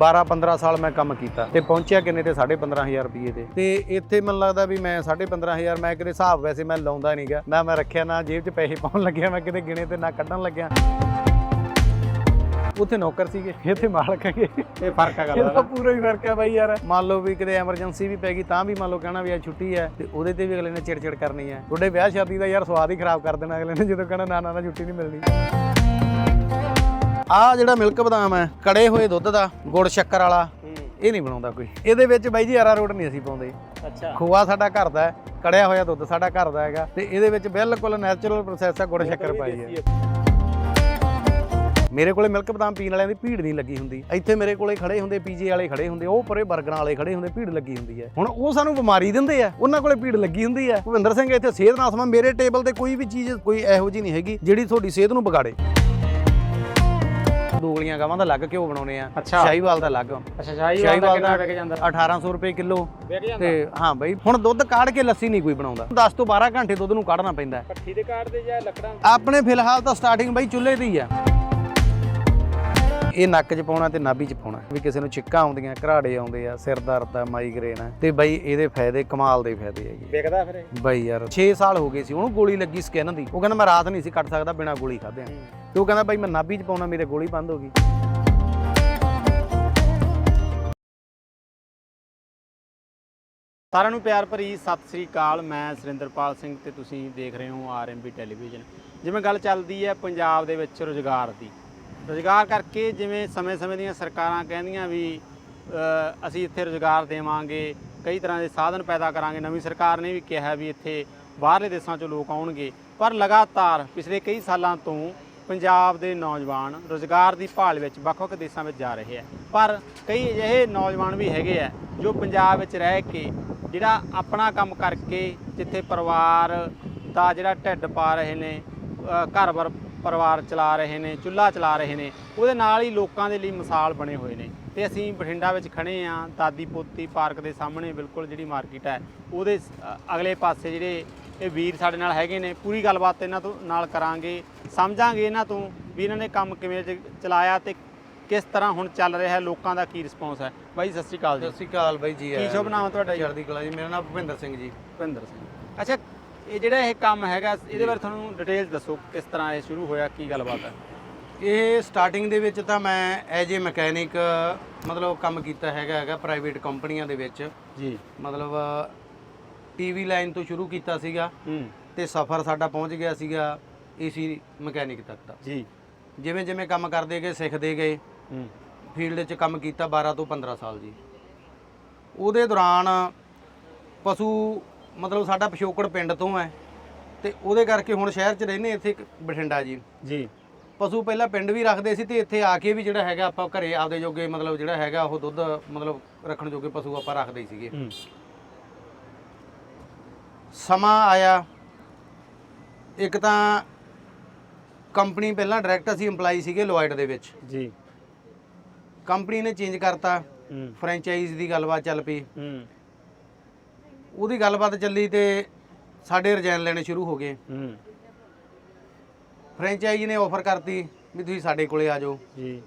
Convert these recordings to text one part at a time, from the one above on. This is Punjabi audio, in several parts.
12 15 ਸਾਲ ਮੈਂ ਕੰਮ ਕੀਤਾ ਤੇ ਪਹੁੰਚਿਆ ਕਿੰਨੇ ਤੇ? 15500 ਰੁਪਏ ਤੇ। ਤੇ ਇੱਥੇ ਮੈਨੂੰ ਲੱਗਦਾ ਵੀ ਮੈਂ 15500 ਮੈਂ ਕਿਤੇ ਹਿਸਾਬ ਵੈਸੇ ਮੈਂ ਲਾਉਂਦਾ ਨਹੀਂਗਾ ਨਾ ਮੈਂ ਰੱਖਿਆ ਨਾ ਜੇਬ 'ਚ ਪੈਸੇ ਪਾਉਣ ਲੱਗਿਆ ਮੈਂ ਕਿਤੇ ਗਿਣੇ ਤੇ ਨਾ ਕੱਢਣ ਲੱਗਿਆ। ਉੱਥੇ ਨੌਕਰ ਸੀਗੇ ਇੱਥੇ ਮਾਲਕ ਹੈਗੇ। ਇਹ ਫ਼ਰਕ ਹੈ ਇਹਦਾ ਪੂਰਾ ਹੀ ਫ਼ਰਕ ਹੈ ਬਾਈ ਯਾਰ। ਮੰਨ ਲਓ ਵੀ ਕਿਤੇ ਐਮਰਜੈਂਸੀ ਵੀ ਪੈ ਗਈ ਤਾਂ ਵੀ ਮੰਨ ਲਓ ਕਹਿਣਾ ਵੀ ਅੱਜ ਛੁੱਟੀ ਹੈ ਤੇ ਉਹਦੇ ਤੇ ਵੀ ਅਗਲੇ ਨੇ ਚਿੜਚਿੜ ਕਰਨੀ ਹੈ। ਤੁਹਾਡੇ ਵਿਆਹ ਸ਼ਾਦੀ ਦਾ ਯਾਰ ਸਵਾਦ ਹੀ ਖਰਾਬ ਕਰ ਦੇਣਾ ਅਗਲੇ ਨੇ ਜਦੋਂ ਕਹਿਣਾ ਨਾ ਨਾ ਨਾ ਛੁੱਟੀ ਨਹੀਂ ਮਿਲਣੀ। ਆ ਜਿਹੜਾ ਮਿਲਕ ਬਦਾਮ ਹੈ ਕੜੇ ਹੋਏ ਦੁੱਧ ਦਾ ਗੁੜ ਸ਼ੱਕਰ ਵਾਲਾ ਇਹ ਨਹੀਂ ਬਣਾਉਂਦਾ ਕੋਈ। ਇਹਦੇ ਵਿੱਚ ਬਾਈ ਜੀ ਅਰਾਰੋਟ ਨਹੀਂ ਅਸੀਂ ਪਾਉਂਦੇ। ਅੱਛਾ। ਖੋਆ ਸਾਡਾ ਘਰ ਦਾ ਹੈ ਕੜਿਆ ਹੋਇਆ ਦੁੱਧ ਸਾਡਾ ਘਰ ਦਾ ਹੈਗਾ ਤੇ ਇਹਦੇ ਵਿੱਚ ਬਿਲਕੁਲ ਨੈਚੁਰਲ ਪ੍ਰੋਸੈਸ ਹੈ ਗੁੜ ਸ਼ੱਕਰ ਪਾਈ ਹੈ। ਮੇਰੇ ਕੋਲੇ ਮਿਲਕ ਬਦਾਮ ਪੀਣ ਵਾਲਿਆਂ ਦੀ ਭੀੜ ਨਹੀਂ ਲੱਗੀ ਹੁੰਦੀ। ਇੱਥੇ ਮੇਰੇ ਕੋਲੇ ਖੜੇ ਹੁੰਦੇ ਪੀਜੇ ਵਾਲੇ ਖੜੇ ਹੁੰਦੇ ਉਹ ਪਰੇ 버ਗਰਾਂ ਵਾਲੇ ਖੜੇ ਹੁੰਦੇ ਭੀੜ ਲੱਗੀ ਹੁੰਦੀ ਹੈ। ਹੁਣ ਉਹ ਸਾਨੂੰ ਬਿਮਾਰੀ ਦਿੰਦੇ ਆ ਉਹਨਾਂ ਕੋਲੇ ਭੀੜ ਲੱਗੀ ਹੁੰਦੀ ਹੈ। ਭੁਪਿੰਦਰ ਸਿੰਘ ਇੱਥੇ ਸਿਹਤ ਨਾਲ ਸਮਾ ਮੇਰੇ ਟੇਬਲ ਤੇ ਕੋਈ ਵੀ ਚੀਜ਼ ਕੋਈ ਇਹੋ ਜੀ ਨਹੀਂ ਹੈਗੀ ਜਿਹੜੀ ਤੁਹਾਡੀ ਸਿਹਤ ਨੂੰ ਵਿਗਾੜੇ। ਦੋਗਲੀਆਂ ਗਾਵਾਂ ਦਾ ਅਲੱਗ ਘਿਓ ਬਣਾਉਨੇ ਆ। ਅੱਛਾ। ਸ਼ਾਹੀਵਾਲ ਦਾ ਅਲੱਗ। ਅੱਛਾ ਸ਼ਾਹੀਵਾਲ ਦਾ ਕਿੰਨਾ ਵਿਕ ਜਾਂਦਾ? 1800 ਰੁਪਏ ਕਿਲੋ। ਵਿਕ ਜਾਂਦਾ? ਤੇ ਹਾਂ ਬਈ ਹੁਣ ਦੁੱਧ ਕਾੜ ਕੇ ਲੱਸੀ ਨਹੀਂ ਕੋਈ ਬਣਾਉਂਦਾ। 10 ਤੋਂ 12 ਘੰਟੇ ਦੁੱਧ ਨੂੰ ਕਾੜਨਾ ਪੈਂਦਾ। ਹੈ। ਪੱਠੀ ਦੇ ਕਾਟ ਦੇ ਜਾਂ ਲੱਕੜਾਂ? ਆਪਣੇ ਫਿਲਹਾਲ ਤਾਂ ਸਟਾਰਟਿੰਗ ਬਈ ਚੁੱਲ੍ਹੇ ਦੀ ਆ। ਇਹ ਨੱਕ 'ਚ ਪਾਉਣਾ ਤੇ ਨਾਭੀ 'ਚ ਪਾਉਣਾ। ਵੀ ਕਿਸੇ ਨੂੰ ਛਿੱਕਾਂ ਆਉਂਦੀਆਂ ਘਰਾੜੇ ਆਉਂਦੇ ਆ ਸਿਰ ਦਰਦ ਆ ਮਾਈਗ੍ਰੇਨ ਆ। ਤੇ ਬਈ ਇਹਦੇ ਫਾਇਦੇ ਕਮਾਲ ਦੇ ਫਾਇਦੇ ਹੈਗੇ ਵਿਕਦਾ ਫਿਰ? ਬਈ ਯਾਰ 6 ਸਾਲ ਹੋ ਗਏ ਸੀ ਉਹਨੂੰ ਗੋਲੀ ਲੱਗੀ ਸਕਿਨ ਦੀ। ਉਹ ਕਹਿੰਦਾ ਮੈਂ ਰਾਤ ਨਹੀਂ ਸੀ ਕੱਟ ਸਕਦਾ ਬਿਨਾ ਗੋਲੀ ਖਾਦਿਆਂ ਤੇ ਉਹ ਕਹਿੰਦਾ ਬਈ ਮੈਂ ਨਾਭੀ 'ਚ ਪਾਉਣਾ ਮੇਰੇ ਗੋਲੀ ਬੰਦ ਹੋ ਗਈ। ਸਾਰਿਆਂ ਨੂੰ ਪਿਆਰ ਭਰੀ ਸਤਿ ਸ੍ਰੀ ਅਕਾਲ। ਮੈਂ ਸੁਰਿੰਦਰਪਾਲ ਸਿੰਘ ਤੇ ਤੁਸੀਂ ਦੇਖ ਰਹੇ ਹੋ ਆਰਐਮਬੀ ਟੈਲੀਵਿਜ਼ਨ। ਜਿਵੇਂ ਗੱਲ ਚੱਲਦੀ ਹੈ ਪੰਜਾਬ ਦੇ ਵਿੱਚ ਰੋਜ਼ਗਾਰ ਦੀ ਰੋਜ਼ਗਾਰ ਕਰਕੇ ਜਿਵੇਂ ਸਮੇਂ-ਸਮੇਂ ਦੀਆਂ ਸਰਕਾਰਾਂ ਕਹਿੰਦੀਆਂ ਵੀ ਅਸੀਂ ਇੱਥੇ ਰੋਜ਼ਗਾਰ ਦੇਵਾਂਗੇ, ਕਈ ਤਰ੍ਹਾਂ ਦੇ ਸਾਧਨ ਪੈਦਾ ਕਰਾਂਗੇ। ਨਵੀਂ ਸਰਕਾਰ ਨੇ ਵੀ ਕਿਹਾ ਵੀ ਇੱਥੇ ਬਾਹਰਲੇ ਦੇਸ਼ਾਂ ਚੋਂ ਲੋਕ ਆਉਣਗੇ। ਪਰ ਲਗਾਤਾਰ ਪਿਛਲੇ ਕਈ ਸਾਲਾਂ ਤੋਂ ਪੰਜਾਬ ਦੇ ਨੌਜਵਾਨ ਰੋਜ਼ਗਾਰ ਦੀ ਭਾਲ ਵਿੱਚ ਵੱਖ-ਵੱਖ ਦੇਸ਼ਾਂ ਵਿੱਚ ਜਾ ਰਹੇ ਆ। ਪਰ ਕਈ ਅਜਿਹੇ ਨੌਜਵਾਨ ਵੀ ਹੈਗੇ ਆ ਜੋ ਪੰਜਾਬ ਵਿੱਚ ਰਹਿ ਕੇ ਜਿਹੜਾ ਆਪਣਾ ਕੰਮ ਕਰਕੇ ਜਿੱਥੇ ਪਰਿਵਾਰ ਦਾ ਜਿਹੜਾ ਢਿੱਡ ਪਾ ਰਹੇ ਨੇ ਘਰ-ਬਾਰ ਪਰਿਵਾਰ ਚਲਾ ਰਹੇ ਨੇ ਚੁੱਲ੍ਹਾ ਚਲਾ ਰਹੇ ਨੇ ਉਹਦੇ ਨਾਲ ਹੀ ਲੋਕਾਂ ਦੇ ਲਈ ਮਿਸਾਲ ਬਣੇ ਹੋਏ ਨੇ। ਤੇ ਅਸੀਂ ਬਠਿੰਡਾ ਵਿੱਚ ਖੜੇ ਆ ਦਾਦੀ ਪੋਤੀ ਪਾਰਕ ਦੇ ਸਾਹਮਣੇ ਬਿਲਕੁਲ ਜਿਹੜੀ ਮਾਰਕੀਟ ਹੈ ਉਹਦੇ ਅਗਲੇ ਪਾਸੇ ਜਿਹੜੇ ਇਹ ਵੀਰ ਸਾਡੇ ਨਾਲ ਹੈਗੇ ਨੇ ਪੂਰੀ ਗੱਲਬਾਤ ਇਹਨਾਂ ਤੋਂ ਨਾਲ ਕਰਾਂਗੇ ਸਮਝਾਂਗੇ ਇਹਨਾਂ ਤੋਂ ਵੀ ਇਹਨਾਂ ਨੇ ਕੰਮ ਕਿਵੇਂ ਚਲਾਇਆ ਤੇ ਕਿਸ ਤਰ੍ਹਾਂ ਹੁਣ ਚੱਲ ਰਿਹਾ ਹੈ ਲੋਕਾਂ ਦਾ ਕੀ ਰਿਸਪੌਂਸ ਹੈ। ਬਾਈ ਸਤਿ ਸ਼੍ਰੀ ਅਕਾਲ ਜੀ। ਸਤਿ ਸ਼੍ਰੀ ਅਕਾਲ ਬਾਈ ਜੀ ਕੀ ਸ਼ੁਭ ਨਾਮ ਤੁਹਾਡਾ ਜੀ? ਚੜ੍ਹਦੀ ਕਲਾ ਜੀ ਮੇਰਾ ਨਾਮ ਭੁਪਿੰਦਰ ਸਿੰਘ ਜੀ। ਭਿੰਦਰ ਸਿੰਘ। ਅੱਛਾ ਇਹ ਜਿਹੜਾ ਇਹ ਕੰਮ ਹੈਗਾ ਇਹਦੇ ਬਾਰੇ ਤੁਹਾਨੂੰ ਡਿਟੇਲ ਦੱਸੋ ਕਿਸ ਤਰ੍ਹਾਂ ਇਹ ਸ਼ੁਰੂ ਹੋਇਆ ਕੀ ਗੱਲਬਾਤ ਹੈ? ਇਹ ਸਟਾਰਟਿੰਗ ਦੇ ਵਿੱਚ ਤਾਂ ਮੈਂ ਐਜ ਏ ਮਕੈਨਿਕ ਮਤਲਬ ਕੰਮ ਕੀਤਾ ਹੈਗਾ ਹੈਗਾ ਪ੍ਰਾਈਵੇਟ ਕੰਪਨੀਆਂ ਦੇ ਵਿੱਚ। ਜੀ। ਮਤਲਬ ਟੀਵੀ ਲਾਈਨ ਤੋਂ ਸ਼ੁਰੂ ਕੀਤਾ ਸੀਗਾ ਹੂੰ। ਤੇ ਸਫ਼ਰ ਸਾਡਾ ਪਹੁੰਚ ਗਿਆ ਸੀਗਾ ਏਸੀ ਮਕੈਨਿਕ ਤੱਕ ਦਾ। ਜੀ। ਜਿਵੇਂ ਜਿਵੇਂ ਕੰਮ ਕਰਦੇ ਗਏ ਸਿੱਖਦੇ ਗਏ ਹੂੰ। ਫੀਲਡ 'ਚ ਕੰਮ ਕੀਤਾ 12 ਤੋਂ 15 ਸਾਲ ਜੀ। ਉਹਦੇ ਦੌਰਾਨ ਪਸ਼ੂ ਮਤਲਬ ਸਾਡਾ ਪਿਛੋਕੜ ਪਿੰਡ ਤੋਂ ਹੈ। ਤੇ ਉਹਦੇ ਕਰਕੇ ਹੁਣ ਸ਼ਹਿਰ 'ਚ ਰਹਿੰਦੇ ਇੱਥੇ ਬਠਿੰਡਾ ਜੀ। ਜੀ। ਪਸ਼ੂ ਪਹਿਲਾਂ ਪਿੰਡ ਵੀ ਰੱਖਦੇ ਸੀ ਤੇ ਇੱਥੇ ਆ ਕੇ ਵੀ ਜਿਹੜਾ ਹੈਗਾ ਆਪਾਂ ਘਰੇ ਆਪਦੇ ਜੋਗੇ ਮਤਲਬ ਜਿਹੜਾ ਹੈਗਾ ਉਹ ਦੁੱਧ ਮਤਲਬ ਰੱਖਣ ਜੋਗੇ ਪਸ਼ੂ ਆਪਾਂ ਰੱਖਦੇ ਸੀਗੇ। ਹੂੰ। ਸਮਾਂ ਆਇਆ। ਇੱਕ ਤਾਂ ਕੰਪਨੀ ਪਹਿਲਾਂ ਡਾਇਰੈਕਟ ਅਸੀਂ EMPLOYE ਸੀਗੇ ਲੋਇਡ ਦੇ ਵਿੱਚ। ਜੀ। ਕੰਪਨੀ ਨੇ ਚੇਂਜ ਕਰਤਾ। ਹੂੰ। ਫਰੈਂਚਾਈਜ਼ ਦੀ ਗੱਲਬਾਤ ਚੱਲ ਪਈ। ਹੂੰ। ਉਹਦੀ ਗੱਲਬਾਤ ਚੱਲੀ ਤੇ ਸਾਡੇ ਰਜਾਈਨ ਲੈਣੇ ਸ਼ੁਰੂ ਹੋ ਗਏ। ਹੂੰ। ਫਰੈਂਚਾਈਜ਼ ਨੇ ਆਫਰ ਕਰਤੀ ਵੀ ਤੁਸੀਂ ਸਾਡੇ ਕੋਲੇ ਆ ਜਾਓ। ਜੀ।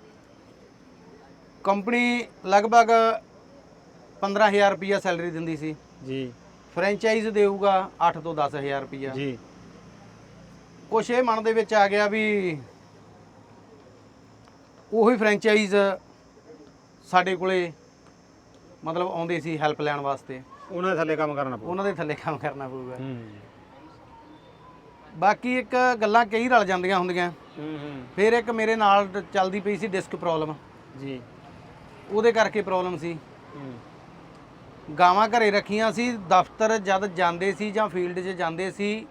ਕੰਪਨੀ ਲਗਭਗ 15000 ਰੁਪਈਆ ਸੈਲਰੀ ਦਿੰਦੀ ਸੀ। ਜੀ। ਫਰੈਂਚਾਈਜ਼ ਦੇਊਗਾ 8 ਤੋਂ 10000 ਰੁਪਈਆ। ਜੀ। ਕੁਛ ਇਹ ਮਨ ਦੇ ਵਿੱਚ ਆ ਗਿਆ ਵੀ ਉਹੀ ਫਰੈਂਚਾਈਜ਼ ਸਾਡੇ ਕੋਲੇ ਮਤਲਬ ਆਉਂਦੇ ਸੀ ਹੈਲਪ ਲੈਣ ਵਾਸਤੇ। ਉਹਨਾਂ ਦੇ ਥੱਲੇ ਕੰਮ ਕਰਨਾ ਪਊ ਉਹਨਾਂ ਦੇ ਥੱਲੇ ਕੰਮ ਕਰਨਾ ਪਊਗਾ। ਹੂੰ। ਬਾਕੀ ਇੱਕ ਗੱਲਾਂ ਕਈ ਰਲ ਜਾਂਦੀਆਂ ਹੁੰਦੀਆਂ। ਹੂੰ ਹੂੰ। ਫਿਰ ਇੱਕ ਮੇਰੇ ਨਾਲ ਚੱਲਦੀ ਪਈ ਸੀ ਡਿਸਕ ਪ੍ਰੋਬਲਮ। ਜੀ। ਉਹਦੇ ਕਰਕੇ ਪ੍ਰੋਬਲਮ ਸੀ। ਹੂੰ। ਗਾਵਾਂ ਘਰੇ ਰੱਖੀਆਂ ਸੀ ਦਫ਼ਤਰ ਜਦ ਜਾਂਦੇ ਸੀ ਜਾਂ ਫੀਲਡ 'ਚ ਜਾਂਦੇ ਸੀ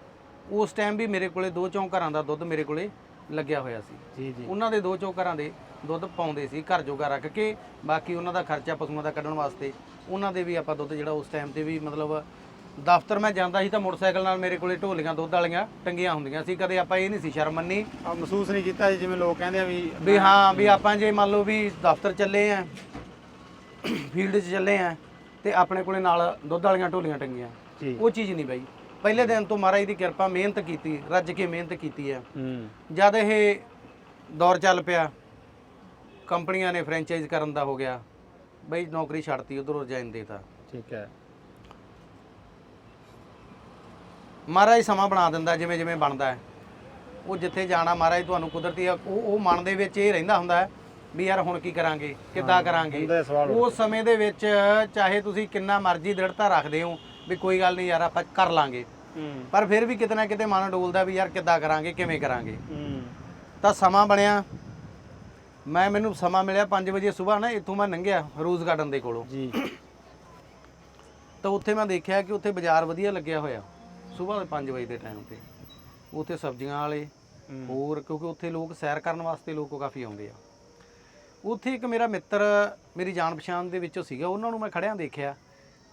ਉਸ ਟਾਈਮ ਵੀ ਮੇਰੇ ਕੋਲੇ ਦੋ ਚੌਂ ਘਰਾਂ ਦਾ ਦੁੱਧ ਮੇਰੇ ਕੋਲੇ ਲੱਗਿਆ ਹੋਇਆ ਸੀ। ਜੀ ਜੀ। ਉਹਨਾਂ ਦੇ ਦੋ ਚੌਂ ਘਰਾਂ ਦੇ। ਦੁੱਧ ਪਾਉਂਦੇ ਸੀ ਘਰ ਜੋਗਾ ਰੱਖ ਕੇ ਬਾਕੀ ਉਹਨਾਂ ਦਾ ਖਰਚਾ ਪਸ਼ੂਆਂ ਦਾ ਕੱਢਣ ਵਾਸਤੇ। ਉਹਨਾਂ ਦੇ ਵੀ ਆਪਾਂ ਦੁੱਧ ਜਿਹੜਾ ਉਸ ਟਾਈਮ ਤੇ ਵੀ ਮਤਲਬ ਦਫ਼ਤਰ ਮੈਂ ਜਾਂਦਾ ਸੀ ਤਾਂ ਮੋਟਰਸਾਈਕਲ ਨਾਲ ਮੇਰੇ ਕੋਲੇ ਢੋਲੀਆਂ ਦੁੱਧ ਵਾਲੀਆਂ ਟੰਗੀਆਂ ਹੁੰਦੀਆਂ ਸੀ ਕਦੇ ਆਪਾਂ ਇਹ ਨਹੀਂ ਸੀ ਸ਼ਰਮ ਮੰਨੀ। ਆ ਮਹਿਸੂਸ ਨਹੀਂ ਕੀਤਾ ਜੀ ਜਿਵੇਂ ਲੋਕ ਕਹਿੰਦੇ ਆ ਵੀ ਵੀ ਹਾਂ ਵੀ ਆਪਾਂ ਜੇ ਮੰਨ ਲਓ ਵੀ ਦਫ਼ਤਰ ਚੱਲੇ ਆ ਫੀਲਡ 'ਚ ਚੱਲੇ ਆ ਤੇ ਆਪਣੇ ਕੋਲੇ ਨਾਲ ਦੁੱਧ ਵਾਲੀਆਂ ਢੋਲੀਆਂ ਟੰਗੀਆਂ। ਜੀ। ਉਹ ਚੀਜ਼ ਨਹੀਂ ਬਾਈ। ਪਹਿਲੇ ਦਿਨ ਤੋਂ ਮਹਾਰਾਜ ਦੀ ਕਿਰਪਾ ਮਿਹਨਤ ਕੀਤੀ ਰੱਜ ਕੇ ਮਿਹਨਤ ਕੀਤੀ ਹੂੰ। ਜਦ ਇਹ ਦੌਰ ਚੱਲ ਪਿਆ ਕੰਪਨੀਆਂ ਨੇ ਫਰੈਂਚਾਈਜ਼ ਕਰਨ ਦਾ ਹੋ ਗਿਆ। ਬਈ ਨੌਕਰੀ ਛੱਡਤੀ ਉਧਰੋਂ ਰਿਜ਼ਾਈਨ ਦੇਤਾ। ਠੀਕ ਹੈ। ਮਹਾਰਾਜ ਸਮਾਂ ਬਣਾ ਦਿੰਦਾ ਜਿਵੇਂ ਜਿਵੇਂ ਬਣਦਾ ਹੈ। ਉਹ ਜਿੱਥੇ ਜਾਣਾ ਮਹਾਰਾਜ ਤੁਹਾਨੂੰ ਕੁਦਰਤੀ ਉਹ ਉਹ ਮਨ ਦੇ ਵਿੱਚ ਇਹ ਰਹਿੰਦਾ ਹੁੰਦਾ ਹੈ ਵੀ ਯਾਰ ਹੁਣ ਕੀ ਕਰਾਂਗੇ ਕਿੱਦਾਂ ਕਰਾਂਗੇ। ਹੁੰਦੇ ਸਵਾਲ। ਉਸ ਸਮੇਂ ਦੇ ਵਿੱਚ ਚਾਹੇ ਤੁਸੀਂ ਕਿੰਨਾ ਮਰਜ਼ੀ ਦ੍ਰਿੜਤਾ ਰੱਖਦੇ ਹੋ ਵੀ ਕੋਈ ਗੱਲ ਨਹੀਂ ਯਾਰ ਆਪਾਂ ਕਰ ਲਾਂਗੇ। ਹੂੰ। ਪਰ ਫਿਰ ਵੀ ਕਿਤੇ ਨਾ ਕਿਤੇ ਮਨ ਡੋਲਦਾ ਵੀ ਯਾਰ ਕਿੱਦਾਂ ਕਰਾਂਗੇ ਕਿਵੇਂ ਕਰਾਂਗੇ। ਹੂੰ। ਤਾਂ ਸਮਾਂ ਬਣਿਆ। ਮੈਂ ਮੈਨੂੰ ਸਮਾਂ ਮਿਲਿਆ 5 ਵਜੇ ਸਵੇਰ ਨਾ ਇੱਥੋਂ ਮੈਂ ਲੰਘਿਆ ਰੋਜ਼ ਗਾਰਡਨ ਦੇ ਕੋਲੋਂ। ਜੀ। ਤਾਂ ਉੱਥੇ ਮੈਂ ਦੇਖਿਆ ਕਿ ਉੱਥੇ ਬਾਜ਼ਾਰ ਵਧੀਆ ਲੱਗਿਆ ਹੋਇਆ ਸਵੇਰ ਦੇ 5 ਵਜੇ ਦੇ ਟਾਈਮ ਤੇ। ਉੱਥੇ ਸਬਜ਼ੀਆਂ ਵਾਲੇ। ਹੋਰ ਕਿਉਂਕਿ ਉੱਥੇ ਲੋਕ ਸੈਰ ਕਰਨ ਵਾਸਤੇ ਲੋਕ ਕਾਫੀ ਆਉਂਦੇ ਆ। ਉੱਥੇ ਇੱਕ ਮੇਰਾ ਮਿੱਤਰ ਮੇਰੀ ਜਾਣ ਪਛਾਣ ਦੇ ਵਿੱਚੋਂ ਸੀਗਾ ਉਹਨਾਂ ਨੂੰ ਮੈਂ ਖੜਿਆਂ ਦੇਖਿਆ।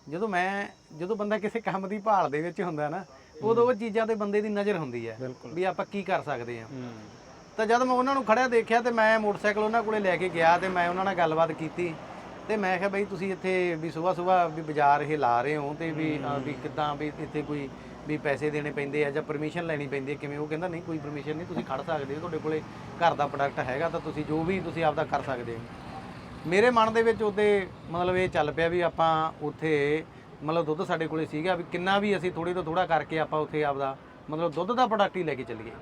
ਜਦੋਂ ਮੈਂ ਜਦੋਂ ਬੰਦਾ ਕਿਸੇ ਕੰਮ ਦੀ ਭਾਲ ਦੇ ਵਿੱਚ ਹੁੰਦਾ ਨਾ ਉਦੋਂ ਉਹ ਚੀਜ਼ਾਂ ਤੇ ਬੰਦੇ ਦੀ ਨਜ਼ਰ ਹੁੰਦੀ ਹੈ ਵੀ ਆਪਾਂ ਕੀ ਕਰ ਸਕਦੇ ਹੂੰ। ਤਾਂ ਜਦ ਮੈਂ ਉਹਨਾਂ ਨੂੰ ਖੜਿਆ ਦੇਖਿਆ ਤੇ ਮੈਂ ਮੋਟਰਸਾਈਕਲ ਉਹਨਾਂ ਕੋਲੇ ਲੈ ਕੇ ਗਿਆ ਤੇ ਮੈਂ ਉਹਨਾਂ ਨਾਲ ਗੱਲਬਾਤ ਕੀਤੀ ਤੇ ਮੈਂ ਕਿਹਾ ਬਈ ਤੁਸੀਂ ਇੱਥੇ ਵੀ ਸਵੇਰ ਸਵੇਰ ਵੀ ਬਾਜ਼ਾਰ ਇਹ ਲਾ ਰਹੇ ਹੋ ਤੇ ਵੀ ਅਹ, ਵੀ ਕਿੱਦਾਂ ਵੀ ਇੱਥੇ ਕੋਈ ਵੀ ਪੈਸੇ ਦੇਣੇ ਪੈਂਦੇ ਆ ਜਾਂ ਪਰਮਿਸ਼ਨ ਲੈਣੀ ਪੈਂਦੀ ਹੈ ਕਿਵੇਂ ਉਹ ਕਹਿੰਦਾ ਨਹੀਂ ਕੋਈ ਪਰਮਿਸ਼ਨ ਨਹੀਂ ਤੁਸੀਂ ਖੜ ਸਕਦੇ ਹੋ ਤੁਹਾਡੇ ਕੋਲੇ ਘਰ ਦਾ ਪ੍ਰੋਡਕਟ ਹੈਗਾ ਤਾਂ ਤੁਸੀਂ ਜੋ ਵੀ ਤੁਸੀਂ ਆਪਦਾ ਕਰ ਸਕਦੇ ਹੋ। ਮੇਰੇ ਮਨ ਦੇ ਵਿੱਚ ਉਹਦੇ ਮਤਲਬ ਇਹ ਚੱਲ ਪਿਆ ਵੀ ਆਪਾਂ ਉੱਥੇ ਮਤਲਬ ਦੁੱਧ ਸਾਡੇ ਕੋਲੇ ਸੀਗਾ ਵੀ ਕਿੰਨਾ ਵੀ ਅਸੀਂ ਥੋੜੀ ਤੋਂ ਥੋੜਾ ਕਰਕੇ ਆਪਾਂ ਉੱਥੇ ਆਪਦਾ ਮਤਲਬ ਦੁੱਧ ਦਾ ਪ੍ਰੋਡਕਟ ਹੀ ਲੈ ਕੇ ਚੱਲੀਏ।